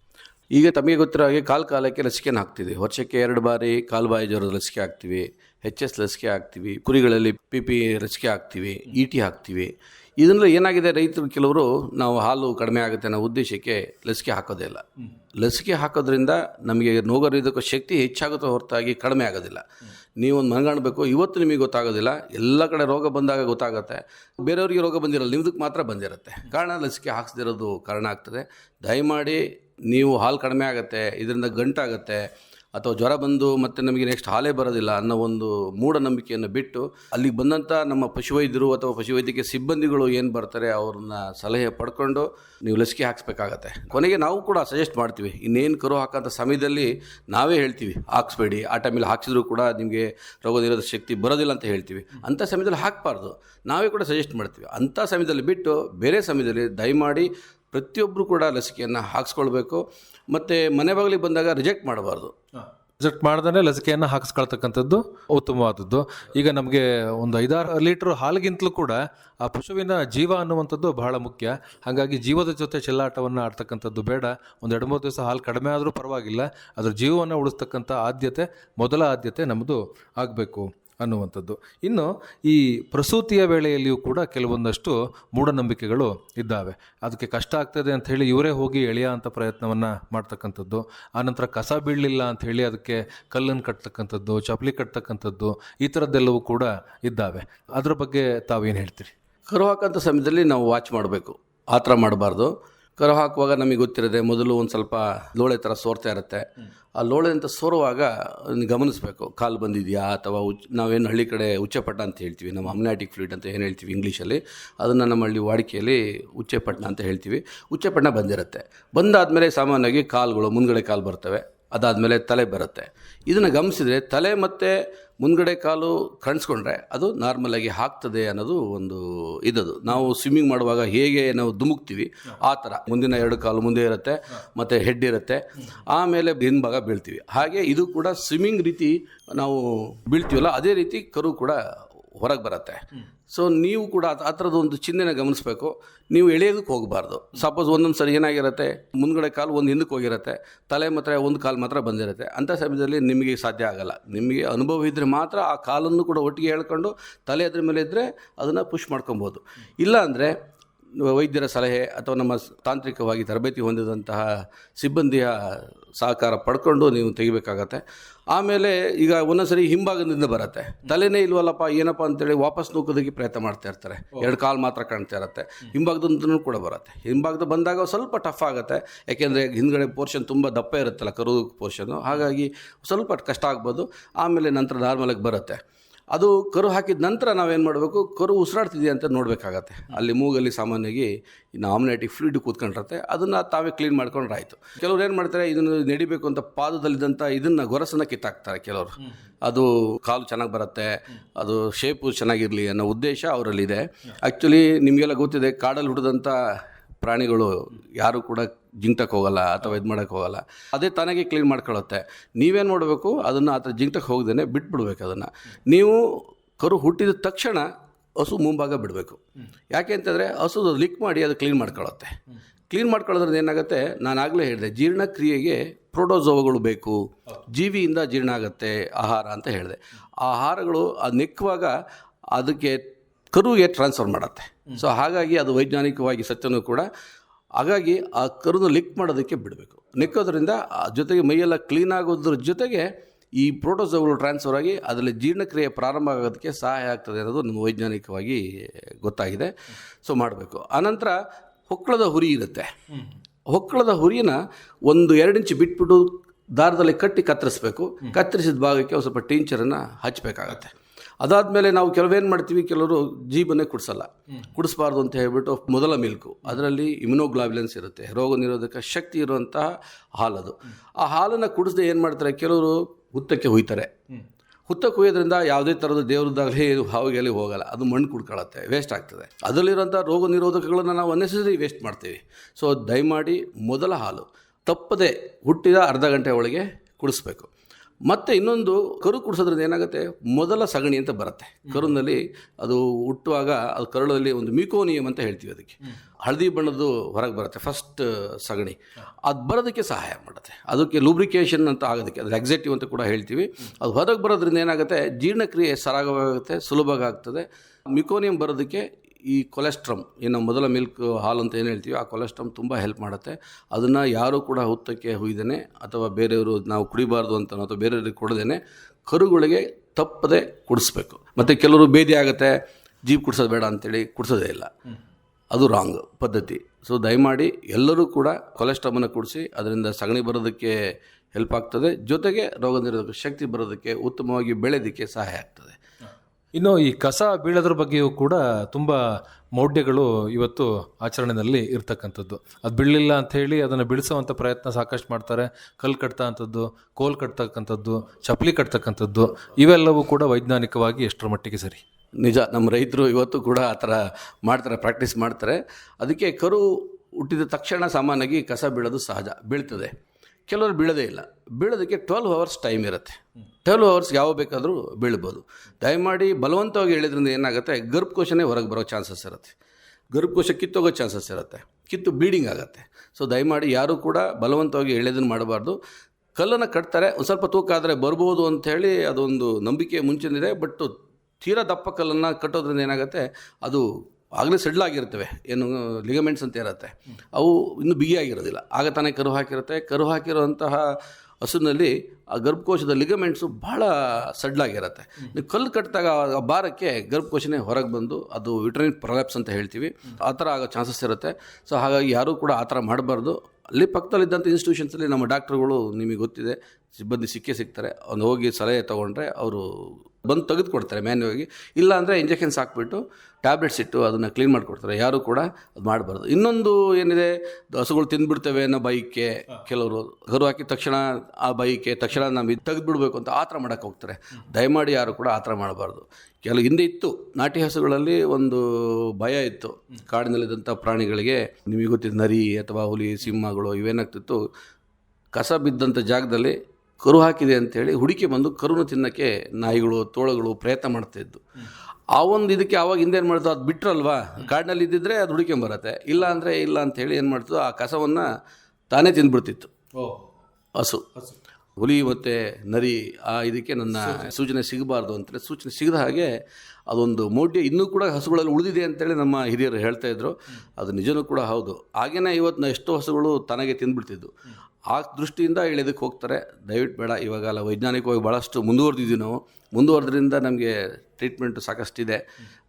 ಈಗ ತಮಗೆ ಗೊತ್ತಿರೋ ಹಾಗೆ ಕಾಲ ಕಾಲಕ್ಕೆ ಲಸಿಕೆನ ಹಾಕ್ತಿದೆ ವರ್ಷಕ್ಕೆ ಎರಡು ಬಾರಿ ಕಾಲುಬಾಯಿ ಜ್ವರದ ಲಸಿಕೆ ಹಾಕ್ತೀವಿ ಎಚ್ ಎಸ್ ಲಸಿಕೆ ಹಾಕ್ತೀವಿ, ಕುರಿಗಳಲ್ಲಿ ಪಿ ಪಿ ಲಸಿಕೆ ಹಾಕ್ತೀವಿ ಇ ಟಿ ಹಾಕ್ತೀವಿ. ಇದರಿಂದ ಏನಾಗಿದೆ ರೈತರು ಕೆಲವರು ನಾವು ಹಾಲು ಕಡಿಮೆ ಆಗುತ್ತೆ ಅನ್ನೋ ಉದ್ದೇಶಕ್ಕೆ ಲಸಿಕೆ ಹಾಕೋದೇ ಇಲ್ಲ. ಲಸಿಕೆ ಹಾಕೋದ್ರಿಂದ ನಮಗೆ ನೋಗರಿದಕ್ಕೂ ಶಕ್ತಿ ಹೆಚ್ಚಾಗುತ್ತೋ ಹೊರತಾಗಿ ಕಡಿಮೆ ಆಗೋದಿಲ್ಲ. ನೀವೊಂದು ಮನಗಾಣಬೇಕು ಇವತ್ತು ನಿಮಗೆ ಗೊತ್ತಾಗೋದಿಲ್ಲ. ಎಲ್ಲ ಕಡೆ ರೋಗ ಬಂದಾಗ ಗೊತ್ತಾಗುತ್ತೆ. ಬೇರೆಯವರಿಗೆ ರೋಗ ಬಂದಿರಲ್ಲ ನಿಮ್ದಕ್ಕೆ ಮಾತ್ರ ಬಂದಿರುತ್ತೆ. ಕಾರಣ ಲಸಿಕೆ ಹಾಕ್ಸದಿರೋದು ಕಾರಣ ಆಗ್ತದೆ. ದಯಮಾಡಿ ನೀವು ಹಾಲು ಕಡಿಮೆ ಆಗುತ್ತೆ, ಇದರಿಂದ ಗಂಟಾಗುತ್ತೆ ಅಥವಾ ಜ್ವರ ಬಂದು ಮತ್ತೆ ನಮಗೆ ನೆಕ್ಸ್ಟ್ ಹಾಲೇ ಬರೋದಿಲ್ಲ ಅನ್ನೋ ಒಂದು ಮೂಢನಂಬಿಕೆಯನ್ನು ಬಿಟ್ಟು ಅಲ್ಲಿಗೆ ಬಂದಂಥ ನಮ್ಮ ಪಶುವೈದ್ಯರು ಅಥವಾ ಪಶುವೈದ್ಯಕೀಯ ಸಿಬ್ಬಂದಿಗಳು ಏನು ಬರ್ತಾರೆ ಅವ್ರನ್ನ ಸಲಹೆ ಪಡ್ಕೊಂಡು ನೀವು ಲಸಿಕೆ ಹಾಕ್ಸ್ಬೇಕಾಗತ್ತೆ. ಕೊನೆಗೆ ನಾವು ಕೂಡ ಸಜೆಸ್ಟ್ ಮಾಡ್ತೀವಿ. ಇನ್ನೇನು ಕರು ಹಾಕೋಂಥ ಸಮಯದಲ್ಲಿ ನಾವೇ ಹೇಳ್ತೀವಿ. ಹಾಕ್ಸ್ಬೇಡಿ. ಆ ಟೈಮಲ್ಲಿ ಹಾಕ್ಸಿದ್ರು ಕೂಡ ನಿಮಗೆ ರೋಗ ನಿರೋಧಕ ಶಕ್ತಿ ಬರೋದಿಲ್ಲ ಅಂತ ಹೇಳ್ತೀವಿ. ಅಂಥ ಸಮಯದಲ್ಲಿ ಹಾಕಬಾರ್ದು. ನಾವೇ ಕೂಡ ಸಜೆಸ್ಟ್ ಮಾಡ್ತೀವಿ. ಅಂಥ ಸಮಯದಲ್ಲಿ ಬಿಟ್ಟು ಬೇರೆ ಸಮಯದಲ್ಲಿ ದಯಮಾಡಿ ಪ್ರತಿಯೊಬ್ಬರು ಕೂಡ ಲಸಿಕೆಯನ್ನು ಹಾಕ್ಸ್ಕೊಳ್ಬೇಕು. ಮತ್ತು ಮನೆ ಬಾಗಿಲಿಗೆ ಬಂದಾಗ ರಿಜೆಕ್ಟ್ ಮಾಡಬಾರ್ದು. ರಿಜೆಕ್ಟ್ ಮಾಡ್ದೇ ಲಸಿಕೆಯನ್ನು ಹಾಕಿಸ್ಕೊಳ್ತಕ್ಕಂಥದ್ದು ಉತ್ತಮವಾದದ್ದು. ಈಗ ನಮಗೆ ಒಂದು ಐದಾರು ಲೀಟ್ರ್ ಹಾಲಿಗಿಂತಲೂ ಕೂಡ ಆ ಪಶುವಿನ ಜೀವ ಅನ್ನುವಂಥದ್ದು ಬಹಳ ಮುಖ್ಯ. ಹಾಗಾಗಿ ಜೀವದ ಜೊತೆ ಚೆಲ್ಲಾಟವನ್ನು ಆಡ್ತಕ್ಕಂಥದ್ದು ಬೇಡ. ಒಂದು ಎರಡು ಮೂರು ದಿವಸ ಹಾಲು ಕಡಿಮೆ ಆದರೂ ಪರವಾಗಿಲ್ಲ. ಅದರ ಜೀವವನ್ನು ಉಳಿಸ್ತಕ್ಕಂಥ ಆದ್ಯತೆ, ಮೊದಲ ಆದ್ಯತೆ ನಮ್ಮದು ಆಗಬೇಕು. ಅನ್ನುವಂಥದ್ದು. ಇನ್ನು ಈ ಪ್ರಸೂತಿಯ ವೇಳೆಯಲ್ಲಿಯೂ ಕೂಡ ಕೆಲವೊಂದಷ್ಟು ಮೂಢನಂಬಿಕೆಗಳು ಇದ್ದಾವೆ. ಅದಕ್ಕೆ ಕಷ್ಟ ಆಗ್ತದೆ ಅಂತ ಹೇಳಿ ಇವರೇ ಹೋಗಿ ಎಳೆಯ ಅಂತ ಪ್ರಯತ್ನವನ್ನು ಮಾಡ್ತಕ್ಕಂಥದ್ದು. ಆನಂತರ ಕಸ ಬೀಳಲಿಲ್ಲ ಹೇಳಿ ಅದಕ್ಕೆ ಕಲ್ಲನ್ನು ಕಟ್ತಕ್ಕಂಥದ್ದು, ಚಪ್ಪಲಿ ಕಟ್ತಕ್ಕಂಥದ್ದು, ಈ ಥರದ್ದೆಲ್ಲವೂ ಕೂಡ ಇದ್ದಾವೆ. ಅದರ ಬಗ್ಗೆ ತಾವೇನು ಹೇಳ್ತೀರಿ? ಕರು ಹಾಕಂಥ ಸಮಯದಲ್ಲಿ ನಾವು ವಾಚ್ ಮಾಡಬೇಕು. ಆ ಥರ ಮಾಡಬಾರ್ದು. ಕರು ಹಾಕುವಾಗ ನಮಗೆ ಗೊತ್ತಿರದೆ ಮೊದಲು ಒಂದು ಸ್ವಲ್ಪ ಲೋಳೆ ಥರ ಸೋರ್ತಾ ಇರುತ್ತೆ. ಆ ಲೋಳೆ ಅಂತ ಸೋರುವಾಗ ಗಮನಿಸಬೇಕು, ಕಾಲು ಬಂದಿದೆಯಾ ಅಥವಾ ಉಚ್, ನಾವೇನು ಹಳ್ಳಿ ಕಡೆ ಉಚ್ಚಪಟ್ಟ ಅಂತ ಹೇಳ್ತೀವಿ, ನಮ್ಮ ಅಮ್ನಾಟಿಕ್ ಫ್ಲೂಯಿಡ್ ಅಂತ ಏನು ಹೇಳ್ತೀವಿ ಇಂಗ್ಲೀಷಲ್ಲಿ, ಅದನ್ನು ನಮ್ಮ ಹಳ್ಳಿ ವಾಡಿಕೆಯಲ್ಲಿ ಉಚ್ಚೆಪಟ್ಟಣ ಅಂತ ಹೇಳ್ತೀವಿ. ಉಚ್ಚಪಟ್ಟಣ ಬಂದಿರುತ್ತೆ. ಬಂದಾದಮೇಲೆ ಸಾಮಾನ್ಯವಾಗಿ ಕಾಲುಗಳು, ಮುಂದ್ಗಡೆ ಕಾಲು ಬರ್ತವೆ, ಅದಾದಮೇಲೆ ತಲೆ ಬರುತ್ತೆ. ಇದನ್ನು ಗಮನಿಸಿದರೆ ತಲೆ ಮತ್ತು ಮುಂದ್ಗಡೆ ಕಾಲು ಕಾಣಿಸ್ಕೊಂಡ್ರೆ ಅದು ನಾರ್ಮಲಾಗಿ ಹಾಕ್ತದೆ ಅನ್ನೋದು ಒಂದು ಇದದು. ನಾವು ಸ್ವಿಮ್ಮಿಂಗ್ ಮಾಡುವಾಗ ಹೇಗೆ ನಾವು ಧುಮುಕ್ತೀವಿ, ಆ ಥರ. ಮುಂದಿನ ಎರಡು ಕಾಲು ಮುಂದೆ ಇರುತ್ತೆ, ಮತ್ತು ಹೆಡ್ ಇರುತ್ತೆ. ಆಮೇಲೆ ಹಿಂಭಾಗ ಬೀಳ್ತೀವಿ. ಹಾಗೆ ಇದು ಕೂಡ ಸ್ವಿಮ್ಮಿಂಗ್ ರೀತಿ ನಾವು ಬೀಳ್ತೀವಲ್ಲ, ಅದೇ ರೀತಿ ಕರು ಕೂಡ ಹೊರಗೆ ಬರುತ್ತೆ. ಸೊ ನೀವು ಕೂಡ ಆ- ಥರದ್ದು ಒಂದು ಚಿಹ್ನೆನ ಗಮನಿಸಬೇಕು. ನೀವು ಎಳೆಯೋದಕ್ಕೆ ಹೋಗಬಾರ್ದು. ಸಪೋಸ್ ಒಂದೊಂದು ಸರಿ ಏನಾಗಿರುತ್ತೆ, ಮುಂದ್ಗಡೆ ಕಾಲು ಒಂದು ಹಿಂದಕ್ಕೆ ಹೋಗಿರುತ್ತೆ, ತಲೆ ಮಾತ್ರ ಒಂದು ಕಾಲು ಮಾತ್ರ ಬಂದಿರುತ್ತೆ. ಅಂಥ ಸಮಯದಲ್ಲಿ ನಿಮಗೆ ಸಾಧ್ಯ ಆಗಲ್ಲ. ನಿಮಗೆ ಅನುಭವ ಇದ್ದರೆ ಮಾತ್ರ ಆ ಕಾಲನ್ನು ಕೂಡ ಒಟ್ಟಿಗೆ ಹೇಳ್ಕೊಂಡು ತಲೆ ಅದ್ರ ಮೇಲೆ ಇದ್ದರೆ ಅದನ್ನು ಪುಷ್ ಮಾಡ್ಕೊಬೋದು. ಇಲ್ಲ ಅಂದರೆ ವೈದ್ಯರ ಸಲಹೆ ಅಥವಾ ನಮ್ಮ ತಾಂತ್ರಿಕವಾಗಿ ತರಬೇತಿ ಹೊಂದಿದಂತಹ ಸಿಬ್ಬಂದಿಯ ಸಹಕಾರ ಪಡ್ಕೊಂಡು ನೀವು ತೆಗಿಬೇಕಾಗತ್ತೆ. ಆಮೇಲೆ ಈಗ ಒಂದೊಂದ್ಸರಿ ಹಿಂಭಾಗದಿಂದ ಬರುತ್ತೆ. ತಲೆನೇ ಇಲ್ವಲ್ಲಪ್ಪ ಏನಪ್ಪ ಅಂತೇಳಿ ವಾಪಸ್ ನೂಕೋದಕ್ಕೆ ಪ್ರಯತ್ನ ಮಾಡ್ತಾ ಇರ್ತಾರೆ. ಎರಡು ಕಾಲು ಮಾತ್ರ ಕಾಣ್ತಾ ಇರುತ್ತೆ. ಹಿಂಭಾಗದಂತೂ ಕೂಡ ಬರುತ್ತೆ. ಹಿಂಭಾಗದ ಬಂದಾಗ ಸ್ವಲ್ಪ ಟಫ್ ಆಗುತ್ತೆ. ಯಾಕೆಂದರೆ ಹಿಂದ್ಗಡೆ ಪೋರ್ಷನ್ ತುಂಬ ದಪ್ಪ ಇರುತ್ತಲ್ಲ ಕರು ಪೋರ್ಷನ್ನು. ಹಾಗಾಗಿ ಸ್ವಲ್ಪ ಕಷ್ಟ ಆಗ್ಬೋದು. ಆಮೇಲೆ ನಂತರ ನಾರ್ಮಲಾಗಿ ಬರುತ್ತೆ. ಅದು ಕರು ಹಾಕಿದ ನಂತರ ನಾವೇನು ಮಾಡಬೇಕು? ಕರು ಉಸಿರಾಡ್ತಿದೆಯಾ ಅಂತ ನೋಡಬೇಕಾಗತ್ತೆ. ಅಲ್ಲಿ ಮೂಗಲ್ಲಿ ಸಾಮಾನ್ಯವಾಗಿ ಇನ್ನು ಆಮ್ನೆಟಿಕ್ ಫ್ಲೂಯಿಡ್ ಕೂತ್ಕೊಂಡಿರುತ್ತೆ. ಅದನ್ನು ತಾವೇ ಕ್ಲೀನ್ ಮಾಡ್ಕೊಂಡ್ರೆ ಆಯಿತು. ಕೆಲವ್ರು ಏನು ಮಾಡ್ತಾರೆ? ಇದನ್ನು ನಡಿಬೇಕು ಅಂತ ಪಾದದಲ್ಲಿದ್ದಂಥ ಇದನ್ನು ಗೊರಸನ್ನು ಕಿತ್ತಾಕ್ತಾರೆ ಕೆಲವರು. ಅದು ಕಾಲು ಚೆನ್ನಾಗಿ ಬರುತ್ತೆ, ಅದು ಶೇಪು ಚೆನ್ನಾಗಿರಲಿ ಅನ್ನೋ ಉದ್ದೇಶ ಅವರಲ್ಲಿದೆ. ಆ್ಯಕ್ಚುಲಿ ನಿಮಗೆಲ್ಲ ಗೊತ್ತಿದೆ, ಕಾಡಲ್ಲಿ ಹುಟ್ಟಿದಂಥ ಪ್ರಾಣಿಗಳು ಯಾರು ಕೂಡ ಜಿಂಕ್ಟಕ್ಕೆ ಹೋಗಲ್ಲ ಅಥವಾ ಇದು ಮಾಡೋಕ್ಕೆ ಹೋಗಲ್ಲ. ಅದೇ ತಾನಾಗೆ ಕ್ಲೀನ್ ಮಾಡ್ಕೊಳ್ಳುತ್ತೆ. ನೀವೇನು ಮಾಡಬೇಕು? ಅದನ್ನು ಆ ಥರ ಜಿಂಕ್ತಕ್ಕೆ ಹೋಗ್ದೇ ಬಿಟ್ಬಿಡ್ಬೇಕು ಅದನ್ನು. ನೀವು ಕರು ಹುಟ್ಟಿದ ತಕ್ಷಣ ಹಸು ಮುಂಭಾಗ ಬಿಡಬೇಕು. ಯಾಕೆ ಅಂತಂದರೆ ಹಸು ಲಿಕ್ ಮಾಡಿ ಅದು ಕ್ಲೀನ್ ಮಾಡ್ಕೊಳ್ಳುತ್ತೆ. ಕ್ಲೀನ್ ಮಾಡ್ಕೊಳ್ಳೋದ್ರಿಂದ ಏನಾಗುತ್ತೆ? ನಾನು ಆಗಲೇ ಹೇಳಿದೆ, ಜೀರ್ಣಕ್ರಿಯೆಗೆ ಪ್ರೋಟೋಸೋವಗಳು ಬೇಕು. ಜೀವಿಯಿಂದ ಜೀರ್ಣ ಆಗುತ್ತೆ ಆಹಾರ ಅಂತ ಹೇಳಿದೆ. ಆಹಾರಗಳು ಅದು ನೆಕ್ಕುವಾಗ ಅದಕ್ಕೆ ಕರುಗೆ ಟ್ರಾನ್ಸ್ಫರ್ ಮಾಡುತ್ತೆ. ಸೊ ಹಾಗಾಗಿ ಅದು ವೈಜ್ಞಾನಿಕವಾಗಿ ಸತ್ಯನೂ ಕೂಡ ಹಾಗಾಗಿ ಆ ಕರುನ ಲಿಕ್ ಮಾಡೋದಕ್ಕೆ ಬಿಡಬೇಕು. ನಿಕ್ಕೋದ್ರಿಂದ ಜೊತೆಗೆ ಮೈಯೆಲ್ಲ ಕ್ಲೀನ್ ಆಗೋದ್ರ ಜೊತೆಗೆ ಈ ಪ್ರೋಟೋಸೋಗಳು ಟ್ರಾನ್ಸ್ಫರ್ ಆಗಿ ಅದರಲ್ಲಿ ಜೀರ್ಣಕ್ರಿಯೆ ಪ್ರಾರಂಭ ಆಗೋದಕ್ಕೆ ಸಹಾಯ ಆಗ್ತದೆ ಅನ್ನೋದು ನಮ್ಮ ವೈಜ್ಞಾನಿಕವಾಗಿ ಗೊತ್ತಾಗಿದೆ. ಸೊ ಮಾಡಬೇಕು. ಆನಂತರ ಹೊಕ್ಕಳದ ಹುರಿ ಇರುತ್ತೆ. ಹೊಕ್ಕಳದ ಹುರಿನ ಒಂದು ಎರಡು ಇಂಚು ಬಿಟ್ಬಿಟ್ಟು ದಾರದಲ್ಲಿ ಕಟ್ಟಿ ಕತ್ತರಿಸ್ಬೇಕು. ಕತ್ತರಿಸಿದ ಭಾಗಕ್ಕೆ ಒಂದು ಸ್ವಲ್ಪ ಟೀಂಚರನ್ನು ಹಚ್ಚಬೇಕಾಗತ್ತೆ ಅದಾದಮೇಲೆ ನಾವು ಕೆಲವೇನು ಮಾಡ್ತೀವಿ ಕೆಲವರು ಜೀಬನ್ನೇ ಕುಡಿಸಲ್ಲ. ಕುಡಿಸ್ಬಾರ್ದು ಅಂತ ಹೇಳ್ಬಿಟ್ಟು ಮೊದಲ ಮಿಲ್ಕು. ಅದರಲ್ಲಿ ಇಮ್ಯುನೋಗ್ಲಾಬ್ಲೆನ್ಸ್ ಇರುತ್ತೆ. ರೋಗ ನಿರೋಧಕ ಶಕ್ತಿ ಇರುವಂತಹ ಹಾಲದು. ಆ ಹಾಲನ್ನು ಕುಡಿಸದೆ ಏನು ಮಾಡ್ತಾರೆ ಕೆಲವರು ಹುತ್ತಕ್ಕೆ ಹುಯ್ತಾರೆ. ಹುತ್ತಕ್ಕೆ ಹುಯ್ಯೋದ್ರಿಂದ ಯಾವುದೇ ಥರದ ದೇವ್ರದ್ದಾಗಲಿ ಹಾವಿಗೆಲ್ಲಿ ಹೋಗಲ್ಲ. ಅದು ಮಣ್ಣು ಕುಡ್ಕೊಳ್ಳುತ್ತೆ ವೇಸ್ಟ್ ಆಗ್ತದೆ. ಅದರಲ್ಲಿರುವಂಥ ರೋಗ ನಿರೋಧಕಗಳನ್ನು ನಾವು ಅನ್ನೆಸರಿ ವೇಸ್ಟ್ ಮಾಡ್ತೀವಿ. ಸೊ ದಯಮಾಡಿ ಮೊದಲ ಹಾಲು ತಪ್ಪದೆ ಹುಟ್ಟಿದ ಅರ್ಧ ಗಂಟೆ ಒಳಗೆ ಕುಡಿಸ್ಬೇಕು. ಮತ್ತು ಇನ್ನೊಂದು ಕರು ಕುಡಿಸೋದ್ರಿಂದ ಏನಾಗುತ್ತೆ? ಮೊದಲ ಸಗಣಿ ಅಂತ ಬರುತ್ತೆ. ಕರುನಲ್ಲಿ ಅದು ಹುಟ್ಟುವಾಗ ಅದು ಕರುಳಲ್ಲಿ ಒಂದು ಮಿಕೋನಿಯಮ್ ಅಂತ ಹೇಳ್ತೀವಿ ಅದಕ್ಕೆ. ಹಳದಿ ಬಣ್ಣದ್ದು ಹೊರಗೆ ಬರುತ್ತೆ ಫಸ್ಟ್ ಸಗಣಿ. ಅದು ಬರೋದಕ್ಕೆ ಸಹಾಯ ಮಾಡುತ್ತೆ. ಅದಕ್ಕೆ ಲೂಬ್ರಿಕೇಷನ್ ಅಂತ ಆಗೋದಕ್ಕೆ ಅದು ಎಕ್ಸೆಕ್ಟಿವ್ ಅಂತ ಕೂಡ ಹೇಳ್ತೀವಿ. ಅದು ಹೊರಗೆ ಬರೋದ್ರಿಂದ ಏನಾಗುತ್ತೆ? ಜೀರ್ಣಕ್ರಿಯೆ ಸರಾಗವಾಗುತ್ತೆ ಸುಲಭ ಆಗ್ತದೆ ಮಿಕೋನಿಯಂ ಬರೋದಕ್ಕೆ ಈ ಕೊಲೆಸ್ಟ್ರಮ್ ಏನು ಮೊದಲ ಮಿಲ್ಕ್ ಹಾಲು ಅಂತ ಏನು ಹೇಳ್ತೀವಿ ಆ ಕೊಲೆಸ್ಟ್ರಮ್ ತುಂಬ ಹೆಲ್ಪ್ ಮಾಡುತ್ತೆ. ಅದನ್ನು ಯಾರೂ ಕೂಡ ಹುತ್ತಕ್ಕೆ ಹುಯ್ದೇನೆ ಅಥವಾ ಬೇರೆಯವರು ನಾವು ಕುಡಿಬಾರ್ದು ಅಂತ ಅಥವಾ ಬೇರೆಯವ್ರಿಗೆ ಕೊಡದೇನೆ ಕರುಗಳಿಗೆ ತಪ್ಪದೆ ಕುಡಿಸ್ಬೇಕು. ಮತ್ತು ಕೆಲವರು ಬೇದಿ ಆಗುತ್ತೆ, ಜೀಪ್ ಕುಡಿಸೋದು ಬೇಡ ಅಂತೇಳಿ ಕುಡಿಸೋದೇ ಇಲ್ಲ. ಅದು ರಾಂಗ್ ಪದ್ಧತಿ. ಸೊ ದಯಮಾಡಿ ಎಲ್ಲರೂ ಕೂಡ ಕೊಲೆಸ್ಟ್ರಮನ್ನು ಕುಡಿಸಿ, ಅದರಿಂದ ಸಗಣಿ ಬರೋದಕ್ಕೆ ಹೆಲ್ಪ್ ಆಗ್ತದೆ. ಜೊತೆಗೆ ರೋಗ ನಿರೋಧಕ ಶಕ್ತಿ ಬರೋದಕ್ಕೆ ಉತ್ತಮವಾಗಿ ಬೆಳೆಯೋದಕ್ಕೆ ಸಹಾಯ ಆಗ್ತದೆ. ಇನ್ನು ಈ ಕಸ ಬೀಳೋದ್ರ ಬಗ್ಗೆಯೂ ಕೂಡ ತುಂಬ ಮೌಢ್ಯಗಳು ಇವತ್ತು ಆಚರಣೆಯಲ್ಲಿ ಇರ್ತಕ್ಕಂಥದ್ದು. ಅದು ಬೀಳಲಿಲ್ಲ ಅಂತ ಹೇಳಿ ಅದನ್ನು ಬಿಡಿಸೋವಂಥ ಪ್ರಯತ್ನ ಸಾಕಷ್ಟು ಮಾಡ್ತಾರೆ. ಕಲ್ಲು ಕಟ್ತಕ್ಕಂಥದ್ದು, ಕೋಲ್ ಕಟ್ತಕ್ಕಂಥದ್ದು, ಚಪ್ಪಲಿ ಕಟ್ತಕ್ಕಂಥದ್ದು, ಇವೆಲ್ಲವೂ ಕೂಡ ವೈಜ್ಞಾನಿಕವಾಗಿ ಎಷ್ಟರ ಮಟ್ಟಿಗೆ ಸರಿ. ನಿಜ ನಮ್ಮ ರೈತರು ಇವತ್ತು ಕೂಡ ಆ ಥರ ಮಾಡ್ತಾರೆ, ಪ್ರಾಕ್ಟೀಸ್ ಮಾಡ್ತಾರೆ. ಅದಕ್ಕೆ ಕರು ಹುಟ್ಟಿದ ತಕ್ಷಣ ಸಾಮಾನ್ಯವಾಗಿ ಕಸ ಬೀಳೋದು ಸಹಜ, ಬೀಳ್ತದೆ. ಕೆಲವರು ಬೀಳೋದೇ ಇಲ್ಲ. ಬೀಳೋದಕ್ಕೆ ಟ್ವೆಲ್ವ್ ಅವರ್ಸ್ ಟೈಮ್ ಇರುತ್ತೆ. ಟ್ವೆಲ್ವ್ ಅವರ್ಸ್ ಯಾವ ಬೇಕಾದರೂ ಬೀಳ್ಬೋದು. ದಯಮಾಡಿ ಬಲವಂತವಾಗಿ ಹೇಳಿದ್ರಿಂದ ಏನಾಗುತ್ತೆ, ಗರ್ಭಕೋಶನೇ ಹೊರಗೆ ಬರೋ ಚಾನ್ಸಸ್ ಇರುತ್ತೆ. ಗರ್ಭಕೋಶ ಕಿತ್ತೋಗೋ ಚಾನ್ಸಸ್ ಇರುತ್ತೆ. ಕಿತ್ತು ಬ್ಲೀಡಿಂಗ್ ಆಗುತ್ತೆ. ಸೊ ದಯಮಾಡಿ ಯಾರೂ ಕೂಡ ಬಲವಂತವಾಗಿ ಎಳೆದನ್ನು ಮಾಡಬಾರ್ದು. ಕಲ್ಲನ್ನು ಕಟ್ತಾರೆ, ಒಂದು ಸ್ವಲ್ಪ ತೂಕ ಆದರೆ ಬರ್ಬೋದು ಅಂಥೇಳಿ ಅದೊಂದು ನಂಬಿಕೆ ಮುಂಚಿನಿದೆ ಬಟ್ ತೀರಾ ದಪ್ಪ ಕಲ್ಲನ್ನು ಕಟ್ಟೋದ್ರಿಂದ ಏನಾಗುತ್ತೆ, ಅದು ಆಗಲೇ ಸೆಡ್ಲಾಗಿರ್ತವೆ ಏನು ಲಿಗಮೆಂಟ್ಸ್ ಅಂತ ಇರುತ್ತೆ. ಅವು ಇನ್ನೂ ಬಿಗಿಯಾಗಿರೋದಿಲ್ಲ ಆಗ ತಾನೇ ಕರು ಹಾಕಿರುತ್ತೆ. ಕರು ಹಾಕಿರುವಂತಹ ಹಸುನಲ್ಲಿ ಆ ಗರ್ಭಕೋಶದ ಲಿಗಮೆಂಟ್ಸು ಭಾಳ ಸಡ್ಲಾಗಿರುತ್ತೆ ನೀವು ಕಲ್ಲು ಕಟ್ಟಿದಾಗ ಆ ಭಾರಕ್ಕೆ ಗರ್ಭಕೋಶನೇ ಹೊರಗೆ ಬಂದು ಅದು ವಿಟ್ರೈನ್ ಪ್ರೊಲ್ಯಾಪ್ಸ್ ಅಂತ ಹೇಳ್ತೀವಿ. ಆ ಥರ ಆಗೋ ಚಾನ್ಸಸ್ ಇರುತ್ತೆ. ಸೊ ಹಾಗಾಗಿ ಯಾರೂ ಕೂಡ ಆ ಥರ ಮಾಡಬಾರ್ದು. ಅಲ್ಲಿ ಪಕ್ಕದಲ್ಲಿದ್ದಂಥ ಇನ್ಸ್ಟಿಟ್ಯೂಷನ್ಸಲ್ಲಿ ನಮ್ಮ ಡಾಕ್ಟ್ರುಗಳು ನಿಮಗೆ ಗೊತ್ತಿದೆ. ಸಿಬ್ಬಂದಿ ಸಿಕ್ಕೇ ಸಿಗ್ತಾರೆ. ಒಂದು ಹೋಗಿ ಸಲಹೆ ತೊಗೊಂಡ್ರೆ ಅವರು ಬಂದು ತೆಗೆದುಕೊಡ್ತಾರೆ ಮ್ಯಾನ್ಯವಾಗಿ ಇಲ್ಲ ಅಂದರೆ ಇಂಜೆಕ್ಷನ್ಸ್ ಹಾಕ್ಬಿಟ್ಟು ಟ್ಯಾಬ್ಲೆಟ್ಸ್ ಇಟ್ಟು ಅದನ್ನು ಕ್ಲೀನ್ ಮಾಡಿಕೊಡ್ತಾರೆ. ಯಾರೂ ಕೂಡ ಅದು ಮಾಡಬಾರ್ದು. ಇನ್ನೊಂದು ಏನಿದೆ ಹಸುಗಳು ತಿಂದುಬಿಡ್ತವೆ ಅನ್ನೋ ಬೈಕೆ ಕೆಲವರು. ಕರು ಹಾಕಿದ ತಕ್ಷಣ ಆ ಬೈಕೆ ತಕ್ಷಣ ನಾವು ಇದು ತೆಗೆದುಬಿಡ್ಬೇಕು ಅಂತ ಆ ಥರ ಮಾಡೋಕ್ಕೆ ಹೋಗ್ತಾರೆ. ದಯಮಾಡಿ ಯಾರು ಕೂಡ ಆ ಥರ ಮಾಡಬಾರ್ದು. ಕೆಲವು ಹಿಂದೆ ಇತ್ತು. ನಾಟಿ ಹಸುಗಳಲ್ಲಿ ಒಂದು ಭಯ ಇತ್ತು. ಕಾಡಿನಲ್ಲಿದ್ದಂಥ ಪ್ರಾಣಿಗಳಿಗೆ ನಿಮಗೆ ಗೊತ್ತಿದ್ದು ನರಿ ಅಥವಾ ಹುಲಿ ಸಿಂಹಗಳು ಇವೇನಾಗ್ತಿತ್ತು? ಕಸ ಬಿದ್ದಂಥ ಜಾಗದಲ್ಲಿ ಕರು ಹಾಕಿದೆ ಅಂತೇಳಿ ಹುಡುಕಿ ಬಂದು ಕರುನ ತಿನ್ನೋಕ್ಕೆ ನಾಯಿಗಳು ತೋಳಗಳು ಪ್ರಯತ್ನ ಮಾಡ್ತಾಯಿದ್ದು ಆ ಒಂದು ಇದಕ್ಕೆ ಆವಾಗ ಹಿಂದೇನು ಮಾಡ್ತು? ಅದು ಬಿಟ್ರಲ್ವಾ? ಕಾಡಿನಲ್ಲಿ ಇದ್ದಿದ್ರೆ ಅದು ಹುಡುಕೊಂಬರತ್ತೆ ಇಲ್ಲ ಅಂದರೆ ಇಲ್ಲ ಅಂಥೇಳಿ ಏನು ಮಾಡ್ತು? ಆ ಕಸವನ್ನು ತಾನೇ ತಿಂದ್ಬಿಡ್ತಿತ್ತು. ಹಸು. ಹುಲಿ ಮತ್ತು ನರಿ ಆ ಇದಕ್ಕೆ ನನ್ನ ಸೂಚನೆ. ಸಿಗಬಾರ್ದು ಅಂತೇಳಿ ಸೂಚನೆ ಸಿಗದ ಹಾಗೆ ಅದೊಂದು ಮೌಢ್ಯ ಇನ್ನೂ ಕೂಡ ಹಸುಗಳಲ್ಲಿ ಉಳಿದಿದೆ ಅಂತೇಳಿ ನಮ್ಮ ಹಿರಿಯರು ಹೇಳ್ತಾ ಇದ್ರು. ಅದು ನಿಜನೂ ಕೂಡ ಹೌದು. ಹಾಗೇನೆ ಇವತ್ತು ಎಷ್ಟೋ ಹಸುಗಳು ತನಗೆ ತಿಂದ್ಬಿಡ್ತಿದ್ದು ಆ ದೃಷ್ಟಿಯಿಂದ ಇಳಿದಕ್ಕೆ ಹೋಗ್ತಾರೆ. ದಯವಿಟ್ಟು ಬೇಡ, ಇವಾಗೆಲ್ಲ ವೈಜ್ಞಾನಿಕವಾಗಿ ಭಾಳಷ್ಟು ಮುಂದುವರೆದಿದ್ದೀವಿ ನಾವು. ಮುಂದುವರೆದ್ರಿಂದ ನಮಗೆ ಟ್ರೀಟ್ಮೆಂಟ್ ಸಾಕಷ್ಟಿದೆ.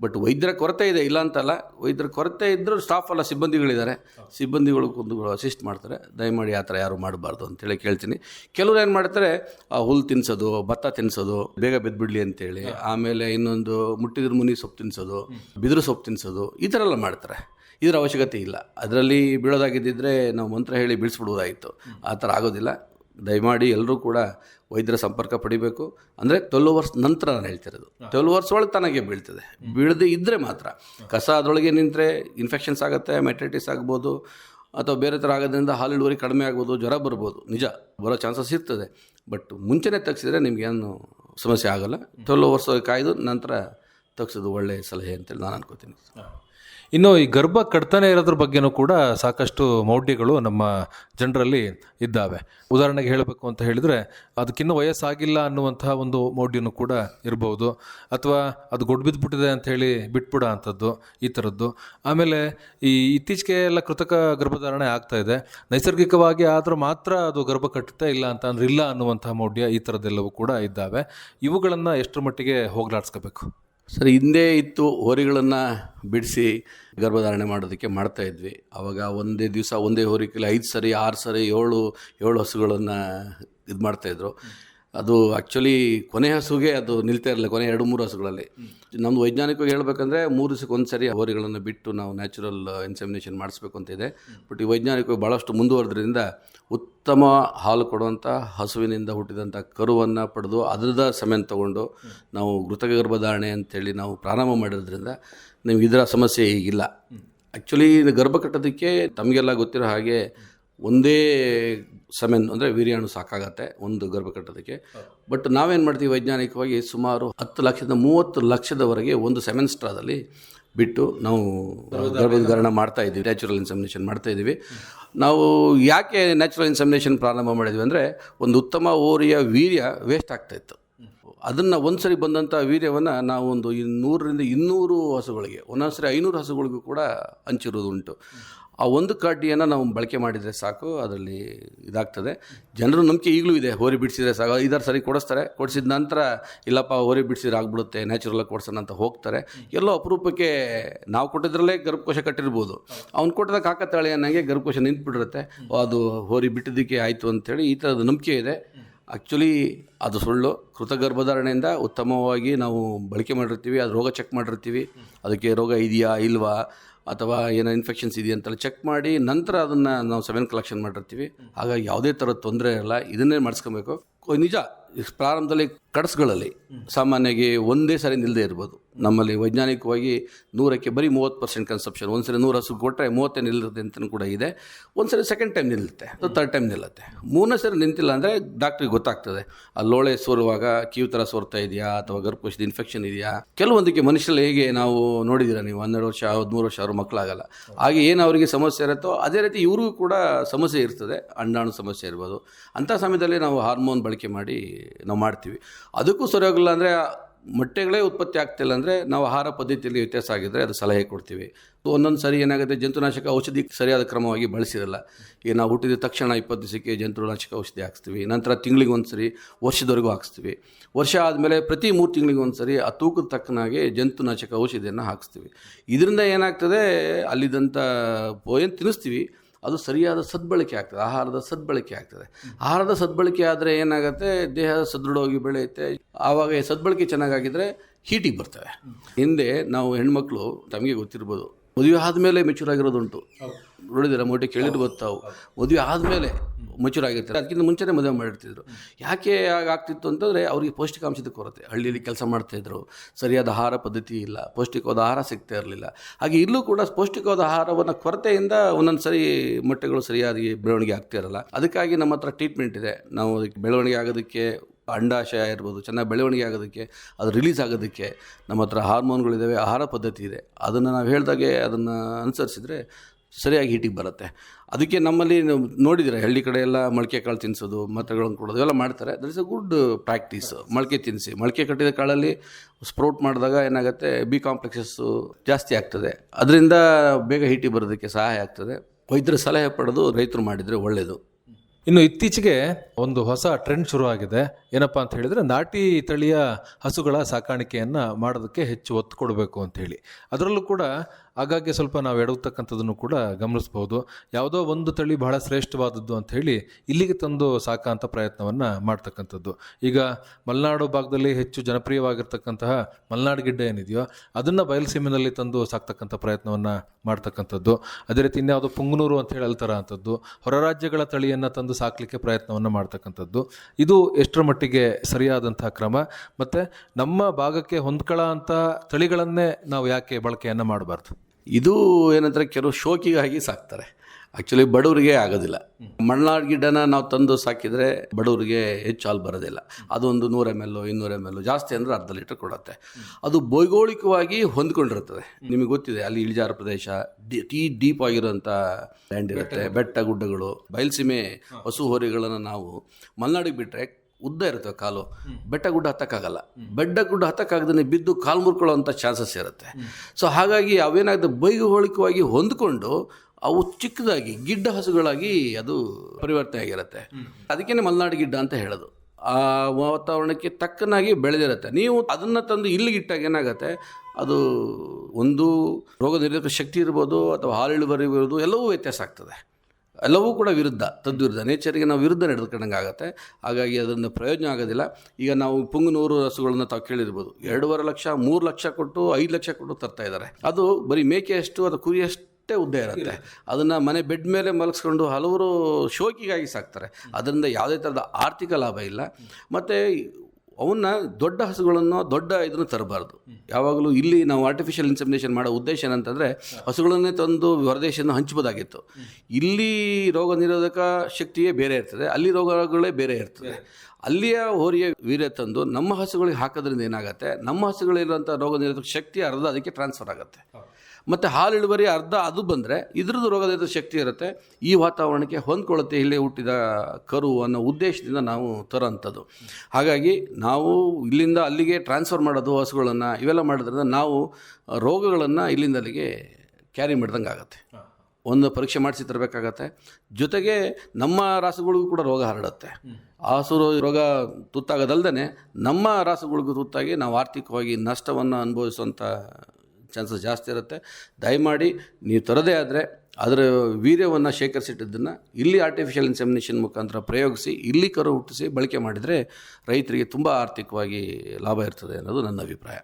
ಬಟ್ ವೈದ್ಯರ ಕೊರತೆ ಇದೆ, ಇಲ್ಲ ಅಂತಲ್ಲ. ವೈದ್ಯರ ಕೊರತೆ ಇದ್ದರೂ ಸ್ಟಾಫ್ ಅಲ್ಲ, ಸಿಬ್ಬಂದಿಗಳಿದ್ದಾರೆ. ಸಿಬ್ಬಂದಿಗಳು ಕುಂದು ಅಸಿಸ್ಟ್ ಮಾಡ್ತಾರೆ. ದಯಮಾಡಿ ಆ ಥರ ಯಾರು ಮಾಡಬಾರ್ದು ಅಂತೇಳಿ ಕೇಳ್ತೀನಿ. ಕೆಲವರು ಏನು ಮಾಡ್ತಾರೆ, ಆ ಹುಲ್ಲು ತಿನ್ನಿಸೋದು ಭತ್ತ ತಿನ್ಸೋದು, ಬೇಗ ಬೆದ್ಬಿಡ್ಲಿ ಅಂತೇಳಿ, ಆಮೇಲೆ ಇನ್ನೊಂದು ಮುಟ್ಟಿದ್ರ ಮುನಿ ಸೊಪ್ಪು ತಿನ್ನಿಸೋದು ಬಿದಿರು ಸೊಪ್ಪು ತಿನ್ನಿಸೋದು ಈ ಥರ ಎಲ್ಲ ಮಾಡ್ತಾರೆ. ಇದರ ಅವಶ್ಯಕತೆ ಇಲ್ಲ. ಅದರಲ್ಲಿ ಬೀಳೋದಾಗಿದ್ದಿದ್ರೆ ನಾವು ಮಂತ್ರ ಹೇಳಿ ಬೀಳಿಸ್ಬಿಡ್ಬೋದಾಗಿತ್ತು ಆ ಥರ ಆಗೋದಿಲ್ಲ. ದಯಮಾಡಿ ಎಲ್ಲರೂ ಕೂಡ ವೈದ್ಯರ ಸಂಪರ್ಕ ಪಡಿಬೇಕು. ಅಂದರೆ ಟ್ವೆಲ್ ಅವರ್ಸ್ ನಂತರ ನಾನು ಹೇಳ್ತಿರೋದು. ಟ್ವೆಲ್ ಅವರ್ಸ್ ಒಳಗೆ ತನಗೆ ಬೀಳ್ತದೆ. ಬೀಳದೆ ಇದ್ದರೆ ಮಾತ್ರ. ಕಸ ಅದರೊಳಗೆ ನಿಂತರೆ ಇನ್ಫೆಕ್ಷನ್ಸ್ ಆಗುತ್ತೆ ಮೆಟ್ರೈಟಿಸ್ ಆಗ್ಬೋದು ಅಥವಾ ಬೇರೆ ಥರ ಆಗೋದ್ರಿಂದ ಹಾಲು ಇಳುವರಿ ಕಡಿಮೆ ಆಗ್ಬೋದು ಜ್ವರ ಬರ್ಬೋದು. ನಿಜ ಬರೋ ಚಾನ್ಸಸ್ ಇರ್ತದೆ. ಬಟ್ ಮುಂಚೆನೇ ತಗ್ಸಿದ್ರೆ ನಿಮಗೇನು ಸಮಸ್ಯೆ ಆಗೋಲ್ಲ. ಟ್ವೆಲ್ ಅವರ್ಸ್ ಕಾಯ್ದು ನಂತರ ತಗ್ಸೋದು ಒಳ್ಳೆಯ ಸಲಹೆ ಅಂತೇಳಿ ನಾನು ಅನ್ಕೋತೀನಿ. ಇನ್ನು ಈ ಗರ್ಭ ಕಡ್ತಾನೆ ಇರೋದ್ರ ಬಗ್ಗೆನೂ ಕೂಡ ಸಾಕಷ್ಟು ಮೌಢ್ಯಗಳು ನಮ್ಮ ಜನರಲ್ಲಿ ಇದ್ದಾವೆ. ಉದಾಹರಣೆಗೆ ಹೇಳಬೇಕು ಅಂತ ಹೇಳಿದರೆ, ಅದಕ್ಕಿನ್ನೂ ವಯಸ್ಸಾಗಿಲ್ಲ ಅನ್ನುವಂತಹ ಒಂದು ಮೌಢ್ಯನೂ ಕೂಡ ಇರ್ಬೋದು. ಅಥವಾ ಅದು ಗೊಡ್ಡು ಬಿದ್ದುಬಿಟ್ಟಿದೆ ಅಂತ ಹೇಳಿ ಬಿಟ್ಬಿಡ ಅಂಥದ್ದು ಈ ಥರದ್ದು. ಆಮೇಲೆ ಈ ಇತ್ತೀಚೆಗೆ ಎಲ್ಲ ಕೃತಕ ಗರ್ಭಧಾರಣೆ ಆಗ್ತಾ ಇದೆ. ನೈಸರ್ಗಿಕವಾಗಿ ಆದರೂ ಮಾತ್ರ ಅದು ಗರ್ಭ ಕಟ್ಟುತ್ತೆ, ಇಲ್ಲ ಅಂತ ಅಂದ್ರೆ ಇಲ್ಲ ಅನ್ನುವಂತಹ ಮೌಢ್ಯ ಈ ಥರದ್ದೆಲ್ಲವೂ ಕೂಡ ಇದ್ದಾವೆ. ಇವುಗಳನ್ನು ಎಷ್ಟರ ಮಟ್ಟಿಗೆ ಹೋಗಲಾಡಿಸ್ಕೋಬೇಕು? ಸರ್, ಹಿಂದೆ ಇತ್ತು ಹೋರಿಗಳನ್ನು ಬಿಡಿಸಿ ಗರ್ಭಧಾರಣೆ ಮಾಡೋದಕ್ಕೆ ಮಾಡ್ತಾ ಇದ್ವಿ. ಆವಾಗ ಒಂದೇ ದಿವಸ, ಒಂದೇ ಹೋರಿಕೆಲಿ ಐದು ಸರಿ, ಆರು ಸರಿ, ಏಳು ಏಳು ಹಸುಗಳನ್ನು ಇದು ಮಾಡ್ತಾಯಿದ್ರು ಅದು ಆ್ಯಕ್ಚುಲಿ ಕೊನೆ ಹಸುಗೆ ಅದು ನಿಲ್ತಾ ಇರಲಿಲ್ಲ, ಕೊನೆ ಎರಡು, ಮೂರು ಹಸುಗಳಲ್ಲಿ. ನಮ್ಮದು ವೈಜ್ಞಾನಿಕವಾಗಿ ಹೇಳಬೇಕಂದ್ರೆ ಮೂರು ದಿವಸಕ್ಕೆ ಒಂದು ಸರಿ ಹೋರಿಗಳನ್ನು ಬಿಟ್ಟು ನಾವು ನ್ಯಾಚುರಲ್ ಇನ್ಸೆಮಿನೇಷನ್ ಮಾಡಿಸ್ಬೇಕು ಅಂತ ಇದೆ. ಬಟ್ ಈ ವೈಜ್ಞಾನಿಕವಾಗಿ ಭಾಳಷ್ಟು ಮುಂದುವರೆದ್ರಿಂದ ಉತ್ತಮ ಹಾಲು ಕೊಡುವಂಥ ಹಸುವಿನಿಂದ ಹುಟ್ಟಿದಂಥ ಕರುವನ್ನು ಪಡೆದು ಅದರದ ಸಮಯ ತಗೊಂಡು ನಾವು ಕೃತಕ ಗರ್ಭಧಾರಣೆ ಅಂತೇಳಿ ನಾವು ಪ್ರಾರಂಭ ಮಾಡಿರೋದ್ರಿಂದ ನಿಮ್ಗೆ ಇದರ ಸಮಸ್ಯೆ ಈಗಿಲ್ಲ ಆ್ಯಕ್ಚುಲಿ ಗರ್ಭ ಕಟ್ಟೋದಕ್ಕೆ ತಮಗೆಲ್ಲ ಗೊತ್ತಿರೋ ಹಾಗೆ ಒಂದೇ ಸಮೆನ್ ಅಂದರೆ ವೀರ್ಯಾಣು ಸಾಕಾಗತ್ತೆ, ಒಂದು ಗರ್ಭ ಕಟ್ಟೋದಕ್ಕೆ. ಬಟ್ ನಾವೇನು ಮಾಡ್ತೀವಿ ವೈಜ್ಞಾನಿಕವಾಗಿ ಸುಮಾರು ಹತ್ತು ಲಕ್ಷದ ಮೂವತ್ತು ಲಕ್ಷದವರೆಗೆ ಒಂದು ಸೆಮೆನ್ ಸ್ಟ್ರಾದಲ್ಲಿ ಬಿಟ್ಟು ನಾವು ಗರ್ಭಧಾರಣ ಮಾಡ್ತಾ ಇದ್ದೀವಿ ನ್ಯಾಚುರಲ್ ಇನ್ಸಮಿನೇಷನ್ ಮಾಡ್ತಾ ಇದ್ದೀವಿ. ನಾವು ಯಾಕೆ ನ್ಯಾಚುರಲ್ ಇನ್ಸಮಿನೇಷನ್ ಪ್ರಾರಂಭ ಮಾಡಿದ್ವಿ ಅಂದರೆ ಒಂದು ಉತ್ತಮ ಓರಿಯ ವೀರ್ಯ ವೇಸ್ಟ್ ಆಗ್ತಾ ಇತ್ತು. ಅದನ್ನು ಒಂದು ಸರಿ ಬಂದಂಥ ವೀರ್ಯವನ್ನು ನಾವು ಒಂದು ನೂರರಿಂದ ಇನ್ನೂರು ಹಸುಗಳಿಗೆ ಒಂದೊಂದು ಸರಿ ಐನೂರು ಹಸುಗಳಿಗೂ ಕೂಡ ಹಂಚಿರೋದು ಉಂಟು. ಆ ಒಂದು ಕಡ್ಡಿಯನ್ನು ನಾವು ಬಳಕೆ ಮಾಡಿದರೆ ಸಾಕು, ಅದರಲ್ಲಿ ಇದಾಗ್ತದೆ. ಜನರ ನಂಬಿಕೆ ಈಗಲೂ ಇದೆ, ಹೋರಿ ಬಿಡಿಸಿದರೆ ಸಾಕು. ಐದಾರು ಸರಿ ಕೊಡಿಸ್ತಾರೆ, ಕೊಡಿಸಿದ ನಂತರ ಇಲ್ಲಪ್ಪ, ಹೋರಿ ಬಿಡಿಸಿದ್ರೆ ಆಗ್ಬಿಡುತ್ತೆ ನ್ಯಾಚುರಲಾಗಿ ಕೊಡ್ಸೋಣ ಅಂತ ಹೋಗ್ತಾರೆ. ಎಲ್ಲೋ ಅಪರೂಪಕ್ಕೆ ನಾವು ಕೊಟ್ಟಿದ್ರಲ್ಲೇ ಗರ್ಭಕೋಶ ಕಟ್ಟಿರ್ಬೋದು. ಅವ್ನು ಕೊಟ್ಟಿದ ಕಾಕತಾಳಿ ಅನ್ನಂಗೆ ಗರ್ಭಕೋಶ ನಿಂತ್ಬಿಟ್ಟಿರುತ್ತೆ. ಅದು ಹೋರಿ ಬಿಟ್ಟಿದ್ದಕ್ಕೆ ಆಯಿತು ಅಂಥೇಳಿ ಈ ಥರದ ನಂಬಿಕೆ ಇದೆ. ಆ್ಯಕ್ಚುಲಿ ಅದು ಸುಳ್ಳು. ಕೃತ ಗರ್ಭಧಾರಣೆಯಿಂದ ಉತ್ತಮವಾಗಿ ನಾವು ಬಳಕೆ ಮಾಡಿರ್ತೀವಿ, ಅದು ರೋಗ ಚೆಕ್ ಮಾಡಿರ್ತೀವಿ. ಅದಕ್ಕೆ ರೋಗ ಇದೆಯಾ, ಇಲ್ವಾ? ಅಥವಾ ಏನೋ ಇನ್ಫೆಕ್ಷನ್ಸ್ ಇದೆಯಾ ಅಂತೆಲ್ಲ ಚೆಕ್ ಮಾಡಿ ನಂತರ ಅದನ್ನು ನಾವು ಸೆವೆನ್ ಕಲೆಕ್ಷನ್ ಮಾಡಿರ್ತೀವಿ. ಹಾಗಾಗಿ ಯಾವುದೇ ಥರದ ತೊಂದರೆ ಇಲ್ಲ. ಇದನ್ನೇ ಮಾಡಿಸ್ಕೊಬೇಕು. ನಿಜ ಪ್ರಾರಂಭದಲ್ಲಿ ಕಡಸ್ಗಳಲ್ಲಿ ಸಾಮಾನ್ಯವಾಗಿ ಒಂದೇ ಸಾರಿ ನಿಲ್ಲದೆ ಇರ್ಬೋದು. ನಮ್ಮಲ್ಲಿ ವೈಜ್ಞಾನಿಕವಾಗಿ ನೂರಕ್ಕೆ ಬರೀ ಮೂವತ್ತು ಪರ್ಸೆಂಟ್ ಕನ್ಸಪ್ಷನ್ ಒಂದು ಸರಿ ನೂರು ಹಸು ಕೊಟ್ಟರೆ ಮೂವತ್ತೇ ನಿಲ್ಲುತ್ತೆ ಅಂತಲೂ ಕೂಡ ಇದೆ. ಒಂದು ಸರಿ ಸೆಕೆಂಡ್ ಟೈಮ್ ನಿಲ್ಲುತ್ತೆ ಅದು ಥರ್ಡ್ ಟೈಮ್ ನಿಲ್ಲುತ್ತೆ. ಮೂರನೇ ಸರಿ ನಿಂತಿಲ್ಲ ಅಂದರೆ ಡಾಕ್ಟ್ರಿಗೆ ಗೊತ್ತಾಗ್ತದೆ. ಆ ಲೋಳೆ ಸೋರುವಾಗ ಕಿವಿ ಥರ ಸೋರ್ತಾ ಇದೆಯಾ ಅಥವಾ ಗರ್ಭಕೋಶದ ಇನ್ಫೆಕ್ಷನ್ ಇದೆಯಾ? ಕೆಲವೊಂದಕ್ಕೆ ಮನುಷ್ಯರಲ್ಲಿ ಹೇಗೆ ನಾವು ನೋಡಿದ್ದೀರಾ ನೀವು? ಹನ್ನೆರಡು ವರ್ಷ ಹದಿಮೂರು ವರ್ಷ ಅವ್ರ ಮಕ್ಕಳಾಗಲ್ಲ. ಹಾಗೆ ಏನು ಅವರಿಗೆ ಸಮಸ್ಯೆ ಇರುತ್ತೋ ಅದೇ ರೀತಿ ಇವ್ರಿಗೂ ಕೂಡ ಸಮಸ್ಯೆ ಇರ್ತದೆ. ಅಂಡಾಣು ಸಮಸ್ಯೆ ಇರ್ಬೋದು. ಅಂಥ ಸಮಯದಲ್ಲಿ ನಾವು ಹಾರ್ಮೋನ್ ಬಳಕೆ ಮಾಡಿ ನಾವು ಮಾಡ್ತೀವಿ. ಅದಕ್ಕೂ ಸರಿಯಾಗಿಲ್ಲ ಅಂದರೆ ಮೊಟ್ಟೆಗಳೇ ಉತ್ಪತ್ತಿ ಆಗ್ತಿಲ್ಲ ಅಂದರೆ ನಾವು ಆಹಾರ ಪದ್ಧತಿಯಲ್ಲಿ ವ್ಯತ್ಯಾಸ ಆಗಿದ್ದರೆ ಅದು ಸಲಹೆ ಕೊಡ್ತೀವಿ. ಒಂದೊಂದು ಸರಿ ಏನಾಗುತ್ತೆ, ಜಂತುನಾಶಕ ಔಷಧಿ ಸರಿಯಾದ ಕ್ರಮವಾಗಿ ಬಳಸಿರಲ್ಲ. ಈಗ ನಾವು ಹುಟ್ಟಿದ ತಕ್ಷಣ ಇಪ್ಪತ್ತು ದಿವಸಕ್ಕೆ ಜಂತುನಾಶಕ ಔಷಧಿ ಹಾಕ್ಸ್ತೀವಿ, ನಂತರ ತಿಂಗಳಿಗೆ ಒಂದು ಸರಿ ವರ್ಷದವರೆಗೂ ಹಾಕ್ಸ್ತೀವಿ. ವರ್ಷ ಆದಮೇಲೆ ಪ್ರತಿ ಮೂರು ತಿಂಗಳಿಗೆ ಒಂದು ಸರಿ ಆ ತೂಕದ ತಕ್ಕನಾಗೆ ಜಂತುನಾಶಕ ಔಷಧಿಯನ್ನು ಹಾಕಿಸ್ತೀವಿ. ಇದರಿಂದ ಏನಾಗ್ತದೆ ಅಲ್ಲಿದ್ದಂಥ ಏನು ತಿನ್ನಿಸ್ತೀವಿ. ಅದು ಸರಿಯಾದ ಸದ್ಬಳಕೆ ಆಗ್ತದೆ, ಆಹಾರದ ಸದ್ಬಳಕೆ ಆಗ್ತದೆ. ಆಹಾರದ ಸದ್ಬಳಕೆ ಆದರೆ ಏನಾಗುತ್ತೆ, ದೇಹ ಸದೃಢವಾಗಿ ಬೆಳೆಯುತ್ತೆ. ಆವಾಗ ಸದ್ಬಳಕೆ ಚೆನ್ನಾಗಾಗಿದ್ದರೆ ಹೀಟಿಗೆ ಬರ್ತವೆ. ಹಿಂದೆ ನಾವು ಹೆಣ್ಮಕ್ಳು ತಮಗೆ ಗೊತ್ತಿರ್ಬೋದು ಮದುವೆ ಆದಮೇಲೆ ಮೆಚೂರ್ ಆಗಿರೋದುಂಟು. ನೋಡಿದ್ರೆ ಮೊಟ್ಟೆ ಕೇಳಿದ್ರು ಗೊತ್ತಾವು. ಮದುವೆ ಆದಮೇಲೆ ಮೆಚೂರ್ ಆಗಿರ್ತಾರೆ. ಅದಕ್ಕಿಂತ ಮುಂಚೆನೇ ಮದುವೆ ಮಾಡಿರ್ತಿದ್ರು. ಯಾಕೆ ಆಗ್ತಿತ್ತು ಅಂತಂದರೆ ಅವರಿಗೆ ಪೌಷ್ಟಿಕಾಂಶದ ಕೊರತೆ. ಹಳ್ಳಿಯಲ್ಲಿ ಕೆಲಸ ಮಾಡ್ತಾಯಿದ್ರು ಸರಿಯಾದ ಆಹಾರ ಪದ್ಧತಿ ಇಲ್ಲ. ಪೌಷ್ಟಿಕವಾದ ಆಹಾರ ಸಿಗ್ತಾ ಇರಲಿಲ್ಲ. ಹಾಗೆ ಇಲ್ಲೂ ಕೂಡ ಪೌಷ್ಟಿಕವಾದ ಆಹಾರವನ್ನು ಕೊರತೆಯಿಂದ ಒಂದೊಂದು ಸರಿ ಮೊಟ್ಟೆಗಳು ಸರಿಯಾಗಿ ಬೆಳವಣಿಗೆ ಆಗ್ತಾ ಇರಲ್ಲ. ಅದಕ್ಕಾಗಿ ನಮ್ಮ ಹತ್ರ ಟ್ರೀಟ್ಮೆಂಟ್ ಇದೆ. ನಾವು ಅದಕ್ಕೆ ಬೆಳವಣಿಗೆ ಆಗೋದಕ್ಕೆ ಅಂಡಾಶಯ ಇರ್ಬೋದು, ಚೆನ್ನಾಗಿ ಬೆಳವಣಿಗೆ ಆಗೋದಕ್ಕೆ, ಅದು ರಿಲೀಸ್ ಆಗೋದಕ್ಕೆ ನಮ್ಮ ಹತ್ರ ಹಾರ್ಮೋನ್ಗಳಿದ್ದಾವೆ ಆಹಾರ ಪದ್ಧತಿ ಇದೆ. ಅದನ್ನು ನಾವು ಹೇಳಿದಾಗೆ ಅದನ್ನು ಅನುಸರಿಸಿದರೆ ಸರಿಯಾಗಿ ಹೀಟಿಗೆ ಬರುತ್ತೆ. ಅದಕ್ಕೆ ನಮ್ಮಲ್ಲಿ ನೋಡಿದಿರ, ಹಳ್ಳಿ ಕಡೆ ಎಲ್ಲ ಮೊಳಕೆ ಕಾಳು ತಿನ್ನಿಸೋದು ಮಾತ್ರೆಗಳನ್ನು ಕೊಡೋದು ಎಲ್ಲ ಮಾಡ್ತಾರೆ. That is a good practice ಮೊಳಕೆ ತಿನ್ನಿಸಿ ಮೊಳಕೆ ಕಟ್ಟಿದ ಕಾಳಲ್ಲಿ ಸ್ಪ್ರೌಟ್ ಮಾಡಿದಾಗ ಏನಾಗುತ್ತೆ ಬಿ ಕಾಂಪ್ಲೆಕ್ಸಸ್ಸು ಜಾಸ್ತಿ ಆಗ್ತದೆ. ಅದರಿಂದ ಬೇಗ ಹೀಟಿಗೆ ಬರೋದಕ್ಕೆ ಸಹಾಯ ಆಗ್ತದೆ. ವೈದ್ಯರ ಸಲಹೆ ಪಡೆದು ರೈತರು ಮಾಡಿದರೆ ಒಳ್ಳೆಯದು ಇನ್ನು ಇತ್ತೀಚೆಗೆ ಒಂದು ಹೊಸ ಟ್ರೆಂಡ್ ಶುರುವಾಗಿದೆ. ಏನಪ್ಪ ಅಂತ ಹೇಳಿದರೆ ನಾಟಿ ತಳಿಯ ಹಸುಗಳ ಸಾಕಾಣಿಕೆಯನ್ನು ಮಾಡೋದಕ್ಕೆ ಹೆಚ್ಚು ಒತ್ತು ಕೊಡಬೇಕು ಅಂತ ಹೇಳಿ. ಅದರಲ್ಲೂ ಕೂಡ ಆಗಾಗ್ಗೆ ಸ್ವಲ್ಪ ನಾವು ಎಡವತಕ್ಕಂಥದ್ದನ್ನು ಕೂಡ ಗಮನಿಸ್ಬೋದು ಯಾವುದೋ ಒಂದು ತಳಿ ಬಹಳ ಶ್ರೇಷ್ಠವಾದದ್ದು ಅಂತ ಹೇಳಿ ಇಲ್ಲಿಗೆ ತಂದು ಸಾಕಾಂತ ಪ್ರಯತ್ನವನ್ನು ಮಾಡ್ತಕ್ಕಂಥದ್ದು. ಈಗ ಮಲೆನಾಡು ಭಾಗದಲ್ಲಿ ಹೆಚ್ಚು ಜನಪ್ರಿಯವಾಗಿರ್ತಕ್ಕಂತಹ ಮಲೆನಾಡು ಗಿಡ್ಡ ಏನಿದೆಯೋ ಅದನ್ನು ಬಯಲುಸೀಮೆನಲ್ಲಿ ತಂದು ಸಾಕ್ತಕ್ಕಂಥ ಪ್ರಯತ್ನವನ್ನು ಮಾಡ್ತಕ್ಕಂಥದ್ದು. ಅದೇ ರೀತಿ ಇನ್ಯಾವುದೋ ಪುಂಗನೂರು ಅಂತ ಹೇಳಿ ಅಲ್ತಾರ ಅಂಥದ್ದು ಹೊರ ರಾಜ್ಯಗಳ ತಳಿಯನ್ನು ತಂದು ಸಾಕಲಿಕ್ಕೆ ಪ್ರಯತ್ನವನ್ನು ಮಾಡ್ತಕ್ಕಂಥದ್ದು. ಇದು ಎಷ್ಟರ ಮಟ್ಟಿಗೆ ಸರಿಯಾದಂತಹ ಕ್ರಮ? ಮತ್ತು ನಮ್ಮ ಭಾಗಕ್ಕೆ ಹೊಂದ್ಕೊಳ್ಳೋ ಅಂತ ತಳಿಗಳನ್ನೇ ನಾವು ಯಾಕೆ ಬಳಕೆಯನ್ನು ಮಾಡಬಾರ್ದು? ಇದು ಏನಂತಾರೆ ಕೆಲವು ಶೋಕಿಗಾಗಿ ಸಾಕ್ತಾರೆ. ಆ್ಯಕ್ಚುಲಿ ಬಡವರಿಗೆ ಆಗೋದಿಲ್ಲ. ಮಣ್ಣಾಡ್ ಗಿಡನ ನಾವು ತಂದು ಸಾಕಿದರೆ ಬಡವರಿಗೆ ಹೆಚ್ಚು ಹಾಲು ಬರೋದಿಲ್ಲ. ಅದೊಂದು ನೂರ ಎಂ ಎಲ್ಲು ಇನ್ನೂರ ಎಂ ಎಲ್ಲು ಜಾಸ್ತಿ ಅಂದರೆ ಅರ್ಧ ಲೀಟರ್ ಕೊಡುತ್ತೆ. ಅದು ಭೌಗೋಳಿಕವಾಗಿ ಹೊಂದ್ಕೊಂಡಿರ್ತದೆ. ನಿಮಗೆ ಗೊತ್ತಿದೆ ಅಲ್ಲಿ ಇಳಿಜಾರು ಪ್ರದೇಶ ಡಿ ಟೀ ಡೀಪ್ ಆಗಿರೋಂಥ ಲ್ಯಾಂಡ್ ಇರುತ್ತೆ. ಬೆಟ್ಟ ಗುಡ್ಡಗಳು ಬಯಲುಸೀಮೆ ಹಸು ಹೋರಿಗಳನ್ನು ನಾವು ಮಲೆನಾಡಿಗೆ ಬಿಟ್ಟರೆ ಉದ್ದ ಇರುತ್ತೆ ಕಾಲು. ಬೆಟ್ಟ ಗುಡ್ಡ ಹತ್ತಕ್ಕಾಗಲ್ಲ. ಬೆಟ್ಟ ಗುಡ್ಡ ಹತ್ತಕ್ಕಾಗದೇ ಬಿದ್ದು ಕಾಲು ಮುರ್ಕೊಳ್ಳೋವಂಥ ಚಾನ್ಸಸ್ ಇರುತ್ತೆ. ಸೊ ಹಾಗಾಗಿ ಅವೇನಾಗುತ್ತೆ ಭೌಗೋಳಿಕವಾಗಿ ಹೊಂದ್ಕೊಂಡು ಅವು ಚಿಕ್ಕದಾಗಿ ಗಿಡ್ಡ ಹಸುಗಳಾಗಿ ಅದು ಪರಿವರ್ತನೆ ಆಗಿರುತ್ತೆ. ಅದಕ್ಕೇನೆ ಮಲೆನಾಡು ಗಿಡ್ಡ ಅಂತ ಹೇಳೋದು. ಆ ವಾತಾವರಣಕ್ಕೆ ತಕ್ಕನಾಗಿ ಬೆಳೆದಿರುತ್ತೆ. ನೀವು ಅದನ್ನು ತಂದು ಇಲ್ಲಿಗಿಟ್ಟಾಗ ಏನಾಗುತ್ತೆ ಅದು ಒಂದು ರೋಗ ನಿರೋಧಕ ಶಕ್ತಿ ಇರ್ಬೋದು ಅಥವಾ ಹಾಲು ಇಳುವರಿ ಇರ್ಬೋದು ಎಲ್ಲವೂ ವ್ಯತ್ಯಾಸ ಆಗ್ತದೆ. ಎಲ್ಲವೂ ಕೂಡ ವಿರುದ್ಧ ತದ್ವಿರುದ್ಧ. ನೇಚರಿಗೆ ನಾವು ವಿರುದ್ಧ ನಡೆದುಕೊಂಡಂಗೆ ಆಗುತ್ತೆ. ಹಾಗಾಗಿ ಅದರಿಂದ ಪ್ರಯೋಜನ ಆಗೋದಿಲ್ಲ. ಈಗ ನಾವು ಪುಂಗನೂರು ಹಸುಗಳನ್ನ ತಾವು ಕೇಳಿರ್ಬೋದು. ಎರಡೂವರೆ ಲಕ್ಷ ಮೂರು ಲಕ್ಷ ಕೊಟ್ಟು ಐದು ಲಕ್ಷ ಕೊಟ್ಟು ತರ್ತಾ ಇದ್ದಾರೆ. ಅದು ಬರೀ ಮೇಕೆಯಷ್ಟು ಅದು ಕುರಿಯಷ್ಟೇ ಉದ್ದ ಇರುತ್ತೆ. ಅದನ್ನು ಮನೆ ಬೆಡ್ ಮೇಲೆ ಮಲಗಿಸ್ಕೊಂಡು ಹಲವರು ಶೋಕಿಗಾಗಿ ಸಾಕ್ತಾರೆ. ಅದರಿಂದ ಯಾವುದೇ ಥರದ ಆರ್ಥಿಕ ಲಾಭ ಇಲ್ಲ. ಮತ್ತು ಅವನ್ನ ದೊಡ್ಡ ಹಸುಗಳನ್ನು ದೊಡ್ಡ ಇದನ್ನು ತರಬಾರ್ದು. ಯಾವಾಗಲೂ ಇಲ್ಲಿ ನಾವು ಆರ್ಟಿಫಿಷಿಯಲ್ ಇನ್ಸಮಿನೇಷನ್ ಮಾಡೋ ಉದ್ದೇಶ ಏನಂತಂದರೆ ಹಸುಗಳನ್ನೇ ತಂದು ಹೊರದೇಶನ ಹಂಚ್ಬೋದಾಗಿತ್ತು. ಇಲ್ಲಿ ರೋಗ ನಿರೋಧಕ ಶಕ್ತಿಯೇ ಬೇರೆ ಇರ್ತದೆ, ಅಲ್ಲಿ ರೋಗಗಳೇ ಬೇರೆ ಇರ್ತದೆ. ಅಲ್ಲಿಯ ಹೋರಿಯ ವೀರ್ಯ ತಂದು ನಮ್ಮ ಹಸುಗಳಿಗೆ ಹಾಕೋದ್ರಿಂದ ಏನಾಗುತ್ತೆ? ನಮ್ಮ ಹಸುಗಳಿರುವಂಥ ರೋಗ ನಿರೋಧಕ ಶಕ್ತಿ ಅರ್ಧ ಅದಕ್ಕೆ ಟ್ರಾನ್ಸ್ಫರ್ ಆಗುತ್ತೆ. ಮತ್ತು ಹಾಲು ಇಳುವರಿ ಅರ್ಧ ಅದು ಬಂದರೆ ಇದ್ರದ್ದು ರೋಗದ ಶಕ್ತಿ ಇರುತ್ತೆ. ಈ ವಾತಾವರಣಕ್ಕೆ ಹೊಂದ್ಕೊಳ್ಳುತ್ತೆ ಇಲ್ಲೇ ಹುಟ್ಟಿದ ಕರು ಅನ್ನೋ ಉದ್ದೇಶದಿಂದ ನಾವು ತರೋಂಥದ್ದು ಹಾಗಾಗಿ ನಾವು ಇಲ್ಲಿಂದ ಅಲ್ಲಿಗೆ ಟ್ರಾನ್ಸ್ಫರ್ ಮಾಡೋದು ಹಸುಗಳನ್ನು ಇವೆಲ್ಲ ಮಾಡೋದ್ರಿಂದ ನಾವು ರೋಗಗಳನ್ನು ಇಲ್ಲಿಂದ ಅಲ್ಲಿಗೆ ಕ್ಯಾರಿ ಮಾಡ್ದಂಗೆ ಆಗುತ್ತೆ. ಒಂದು ಪರೀಕ್ಷೆ ಮಾಡಿಸಿ ತರಬೇಕಾಗತ್ತೆ. ಜೊತೆಗೆ ನಮ್ಮ ರಾಸುಗಳಿಗೂ ಕೂಡ ರೋಗ ಹರಡುತ್ತೆ. ಹಸು ರೋಗ ತುತ್ತಾಗೋದಲ್ದೇ ನಮ್ಮ ರಾಸುಗಳಿಗೂ ತುತ್ತಾಗಿ ನಾವು ಆರ್ಥಿಕವಾಗಿ ನಷ್ಟವನ್ನು ಅನುಭವಿಸುವಂಥ ಚಾನ್ಸಸ್ ಜಾಸ್ತಿ ಇರುತ್ತೆ. ದಯಮಾಡಿ ನೀವು ತರದೇ ಆದರೆ ಅದರ ವೀರ್ಯವನ್ನು ಶೇಖರಿಸಿಟ್ಟಿದ್ದನ್ನು ಇಲ್ಲಿ ಆರ್ಟಿಫಿಷಿಯಲ್ ಇನ್ಸೆಮಿನೇಷನ್ ಮುಖಾಂತರ ಪ್ರಯೋಗಿಸಿ, ಇಲ್ಲಿ ಕರು ಹುಟ್ಟಿಸಿ, ಬಳಕೆ ಮಾಡಿದರೆ ರೈತರಿಗೆ ತುಂಬ ಆರ್ಥಿಕವಾಗಿ ಲಾಭ ಇರ್ತದೆ ಅನ್ನೋದು ನನ್ನ ಅಭಿಪ್ರಾಯ.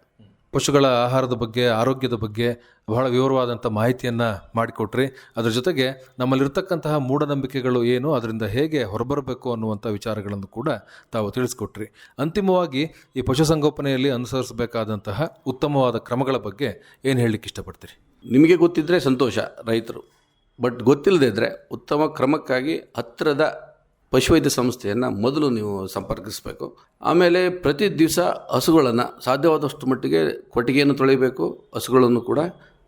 ಪಶುಗಳ ಆಹಾರದ ಬಗ್ಗೆ, ಆರೋಗ್ಯದ ಬಗ್ಗೆ ಬಹಳ ವಿವರವಾದಂಥ ಮಾಹಿತಿಯನ್ನು ಮಾಡಿಕೊಟ್ರಿ. ಅದರ ಜೊತೆಗೆ ನಮ್ಮಲ್ಲಿರ್ತಕ್ಕಂತಹ ಮೂಢನಂಬಿಕೆಗಳು ಏನು, ಅದರಿಂದ ಹೇಗೆ ಹೊರಬರಬೇಕು ಅನ್ನುವಂಥ ವಿಚಾರಗಳನ್ನು ಕೂಡ ತಾವು ತಿಳಿಸ್ಕೊಟ್ರಿ. ಅಂತಿಮವಾಗಿ ಈ ಪಶುಸಂಗೋಪನೆಯಲ್ಲಿ ಅನುಸರಿಸಬೇಕಾದಂತಹ ಉತ್ತಮವಾದ ಕ್ರಮಗಳ ಬಗ್ಗೆ ಏನು ಹೇಳಲಿಕ್ಕೆ ಇಷ್ಟಪಡ್ತೀರಿ? ನಿಮಗೆ ಗೊತ್ತಿದ್ದರೆ ಸಂತೋಷ ರೈತರು. ಬಟ್ ಗೊತ್ತಿಲ್ಲದೇ ಇದ್ದರೆ ಉತ್ತಮ ಕ್ರಮಕ್ಕಾಗಿ ಹತ್ತಿರದ ಪಶುವೈದ್ಯ ಸಂಸ್ಥೆಯನ್ನು ಮೊದಲು ನೀವು ಸಂಪರ್ಕಿಸಬೇಕು. ಆಮೇಲೆ ಪ್ರತಿ ದಿವಸ ಹಸುಗಳನ್ನು ಸಾಧ್ಯವಾದಷ್ಟು ಮಟ್ಟಿಗೆ ಕೊಟ್ಟಿಗೆಯನ್ನು ತೊಳಿಬೇಕು ಹಸುಗಳನ್ನು ಕೂಡ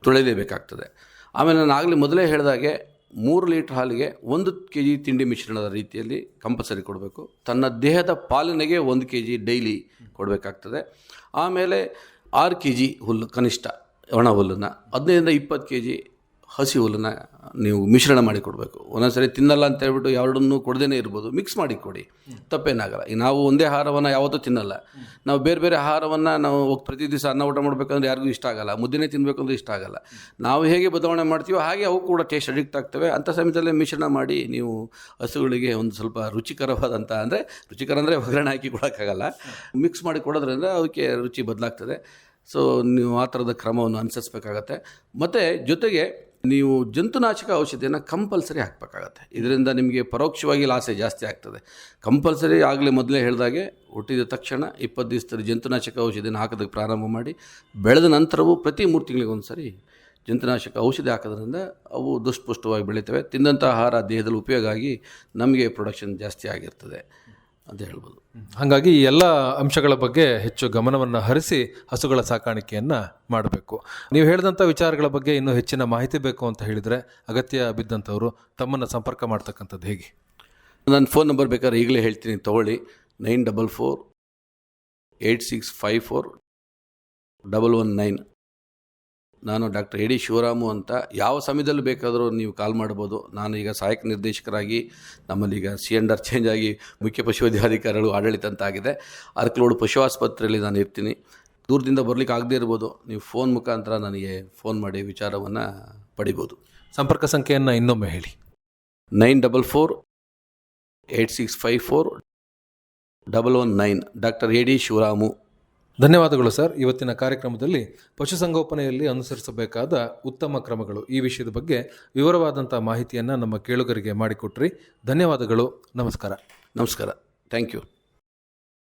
ತೊಳೆಯಲೇಬೇಕಾಗ್ತದೆ. ಆಮೇಲೆ ನಾನು ಆಗಲೇ ಮೊದಲೇ ಹೇಳಿದಾಗೆ ಮೂರು ಲೀಟ್ರ್ ಹಾಲಿಗೆ ಒಂದು ಕೆ ಜಿ ತಿಂಡಿ ಮಿಶ್ರಣದ ರೀತಿಯಲ್ಲಿ ಕಂಪಲ್ಸರಿ ಕೊಡಬೇಕು. ತನ್ನ ದೇಹದ ಪಾಲನೆಗೆ ಒಂದು ಕೆ ಜಿ ಡೈಲಿ ಕೊಡಬೇಕಾಗ್ತದೆ. ಆಮೇಲೆ ಆರು ಕೆ ಜಿ ಹುಲ್ಲು, ಕನಿಷ್ಠ ಒಣ ಹುಲ್ಲನ್ನು, ಹದಿನೈದರಿಂದ ಇಪ್ಪತ್ತು ಕೆ ಜಿ ಹಸಿ ಹುಲ್ಲನ್ನು ನೀವು ಮಿಶ್ರಣ ಮಾಡಿ ಕೊಡಬೇಕು. ಒಂದೊಂದ್ಸರಿ ತಿನ್ನಲ್ಲ ಅಂತ ಹೇಳ್ಬಿಟ್ಟು ಎರಡನ್ನೂ ಕೊಡದೇ ಇರ್ಬೋದು. ಮಿಕ್ಸ್ ಮಾಡಿ ಕೊಡಿ. ತಪ್ಪೇನಾಗಲ್ಲ. ಈಗ ನಾವು ಒಂದೇ ಆಹಾರವನ್ನು ಯಾವತ್ತೂ ತಿನ್ನಲ್ಲ. ನಾವು ಬೇರೆ ಬೇರೆ ಆಹಾರವನ್ನು ನಾವು ಪ್ರತಿ ದಿವಸ ಅನ್ನ ಊಟ ಮಾಡಬೇಕಂದ್ರೆ ಯಾರಿಗೂ ಇಷ್ಟ ಆಗಲ್ಲ. ಮುದ್ದೆನೇ ತಿನ್ನಬೇಕು ಅಂದ್ರೆ ಇಷ್ಟ ಆಗಲ್ಲ. ನಾವು ಹೇಗೆ ಬದಲಾವಣೆ ಮಾಡ್ತೀವೋ ಹಾಗೆ ಅವು ಕೂಡ ಟೇಸ್ಟ್ ಅಡಿಕ್ಟ್ ಆಗ್ತವೆ. ಅಂಥ ಸಮಯದಲ್ಲಿ ಮಿಶ್ರಣ ಮಾಡಿ ನೀವು ಹಸುಗಳಿಗೆ ಒಂದು ಸ್ವಲ್ಪ ರುಚಿಕರವಾದಂಥ ಅಂದರೆ ರುಚಿಕರ ಅಂದರೆ ಒಗ್ಗರಣೆ ಹಾಕಿ ಕೊಡೋಕ್ಕಾಗಲ್ಲ. ಮಿಕ್ಸ್ ಮಾಡಿ ಕೊಡೋದ್ರಿಂದ ಅವಕ್ಕೆ ರುಚಿ ಬದಲಾಗ್ತದೆ. ಸೊ ನೀವು ಆ ಥರದ ಕ್ರಮವನ್ನು ಅನುಸರಿಸ್ಬೇಕಾಗತ್ತೆ. ಮತ್ತು ಜೊತೆಗೆ ನೀವು ಜಂತುನಾಶಕ ಔಷಧಿಯನ್ನು ಕಂಪಲ್ಸರಿ ಹಾಕಬೇಕಾಗತ್ತೆ. ಇದರಿಂದ ನಿಮಗೆ ಪರೋಕ್ಷವಾಗಿ ಲಾಸೆ ಜಾಸ್ತಿ ಆಗ್ತದೆ. ಕಂಪಲ್ಸರಿ ಆಗಲೇ ಮೊದಲೇ ಹೇಳಿದಾಗೆ ಹುಟ್ಟಿದ ತಕ್ಷಣ ಇಪ್ಪತ್ತು ದಿವಸದಲ್ಲಿ ಜಂತುನಾಶಕ ಔಷಧಿಯನ್ನು ಹಾಕೋದಕ್ಕೆ ಪ್ರಾರಂಭ ಮಾಡಿ, ಬೆಳೆದ ನಂತರವೂ ಪ್ರತಿ ಮೂರು ತಿಂಗಳಿಗೆ ಒಂದು ಸರಿ ಜಂತುನಾಶಕ ಔಷಧಿ ಹಾಕೋದ್ರಿಂದ ಅವು ದುಷ್ಪುಷ್ಟವಾಗಿ ಬೆಳೀತವೆ. ತಿಂದಂಥ ಆಹಾರ ದೇಹದಲ್ಲಿ ಉಪಯೋಗ ಆಗಿ ನಮಗೆ ಪ್ರೊಡಕ್ಷನ್ ಜಾಸ್ತಿ ಆಗಿರ್ತದೆ. ಅಂತ ಹೇಳ್ಬೋದು. ಹಾಗಾಗಿ ಈ ಎಲ್ಲ ಅಂಶಗಳ ಬಗ್ಗೆ ಹೆಚ್ಚು ಗಮನವನ್ನು ಹರಿಸಿ ಹಸುಗಳ ಸಾಕಾಣಿಕೆಯನ್ನು ಮಾಡಬೇಕು. ನೀವು ಹೇಳಿದಂಥ ವಿಚಾರಗಳ ಬಗ್ಗೆ ಇನ್ನೂ ಹೆಚ್ಚಿನ ಮಾಹಿತಿ ಬೇಕು ಅಂತ ಹೇಳಿದರೆ ಅಗತ್ಯ ಬಿದ್ದಂಥವರು ತಮ್ಮನ್ನು ಸಂಪರ್ಕ ಮಾಡ್ತಕ್ಕಂಥದ್ದು ಹೇಗೆ? ನನ್ನ ಫೋನ್ ನಂಬರ್ ಬೇಕಾದ್ರೆ ಈಗಲೇ ಹೇಳ್ತೀನಿ ತೊಗೊಳ್ಳಿ. Nine double four eight six five four double one nine. ನಾನು ಡಾಕ್ಟರ್ ಎ ಡಿ ಶಿವರಾಮು ಅಂತ ಯಾವ ಸಮಯದಲ್ಲಿ ಬೇಕಾದರೂ ನೀವು ಕಾಲ್ ಮಾಡ್ಬೋದು. ನಾನು ಈಗ ಸಹಾಯಕ ನಿರ್ದೇಶಕರಾಗಿ ನಮ್ಮಲ್ಲಿ ಈಗ ಸಿ ಎಂಡರ್ ಚೇಂಜ್ ಆಗಿ ಮುಖ್ಯ ಪಶುವೈದ್ಯಾಧಿಕಾರಿಗಳು ಆಡಳಿತ ಅಂತ ಆಗಿದೆ. ಅರ್ಕಲೋಡು ಪಶು ಆಸ್ಪತ್ರೆಯಲ್ಲಿ ನಾನು ಇರ್ತೀನಿ. ದೂರದಿಂದ ಬರಲಿಕ್ಕೆ ಆಗದೇ ಇರ್ಬೋದು. ನೀವು ಫೋನ್ ಮುಖಾಂತರ ನನಗೆ ಫೋನ್ ಮಾಡಿ ವಿಚಾರವನ್ನು ಪಡಿಬೋದು. ಸಂಪರ್ಕ ಸಂಖ್ಯೆಯನ್ನು ಇನ್ನೊಮ್ಮೆ ಹೇಳಿ. Nine double four eight six five four double one nine. Doctor A D Shivaramu. ಧನ್ಯವಾದಗಳು ಸರ್. ಇವತ್ತಿನ ಕಾರ್ಯಕ್ರಮದಲ್ಲಿ ಪಶುಸಂಗೋಪನೆಯಲ್ಲಿ ಅನುಸರಿಸಬೇಕಾದ ಉತ್ತಮ ಕ್ರಮಗಳು ಈ ವಿಷಯದ ಬಗ್ಗೆ ವಿವರವಾದಂಥ ಮಾಹಿತಿಯನ್ನು ನಮ್ಮ ಕೇಳುಗರಿಗೆ ಮಾಡಿಕೊಟ್ರಿ. ಧನ್ಯವಾದಗಳು. ನಮಸ್ಕಾರ. ನಮಸ್ಕಾರ. Thank you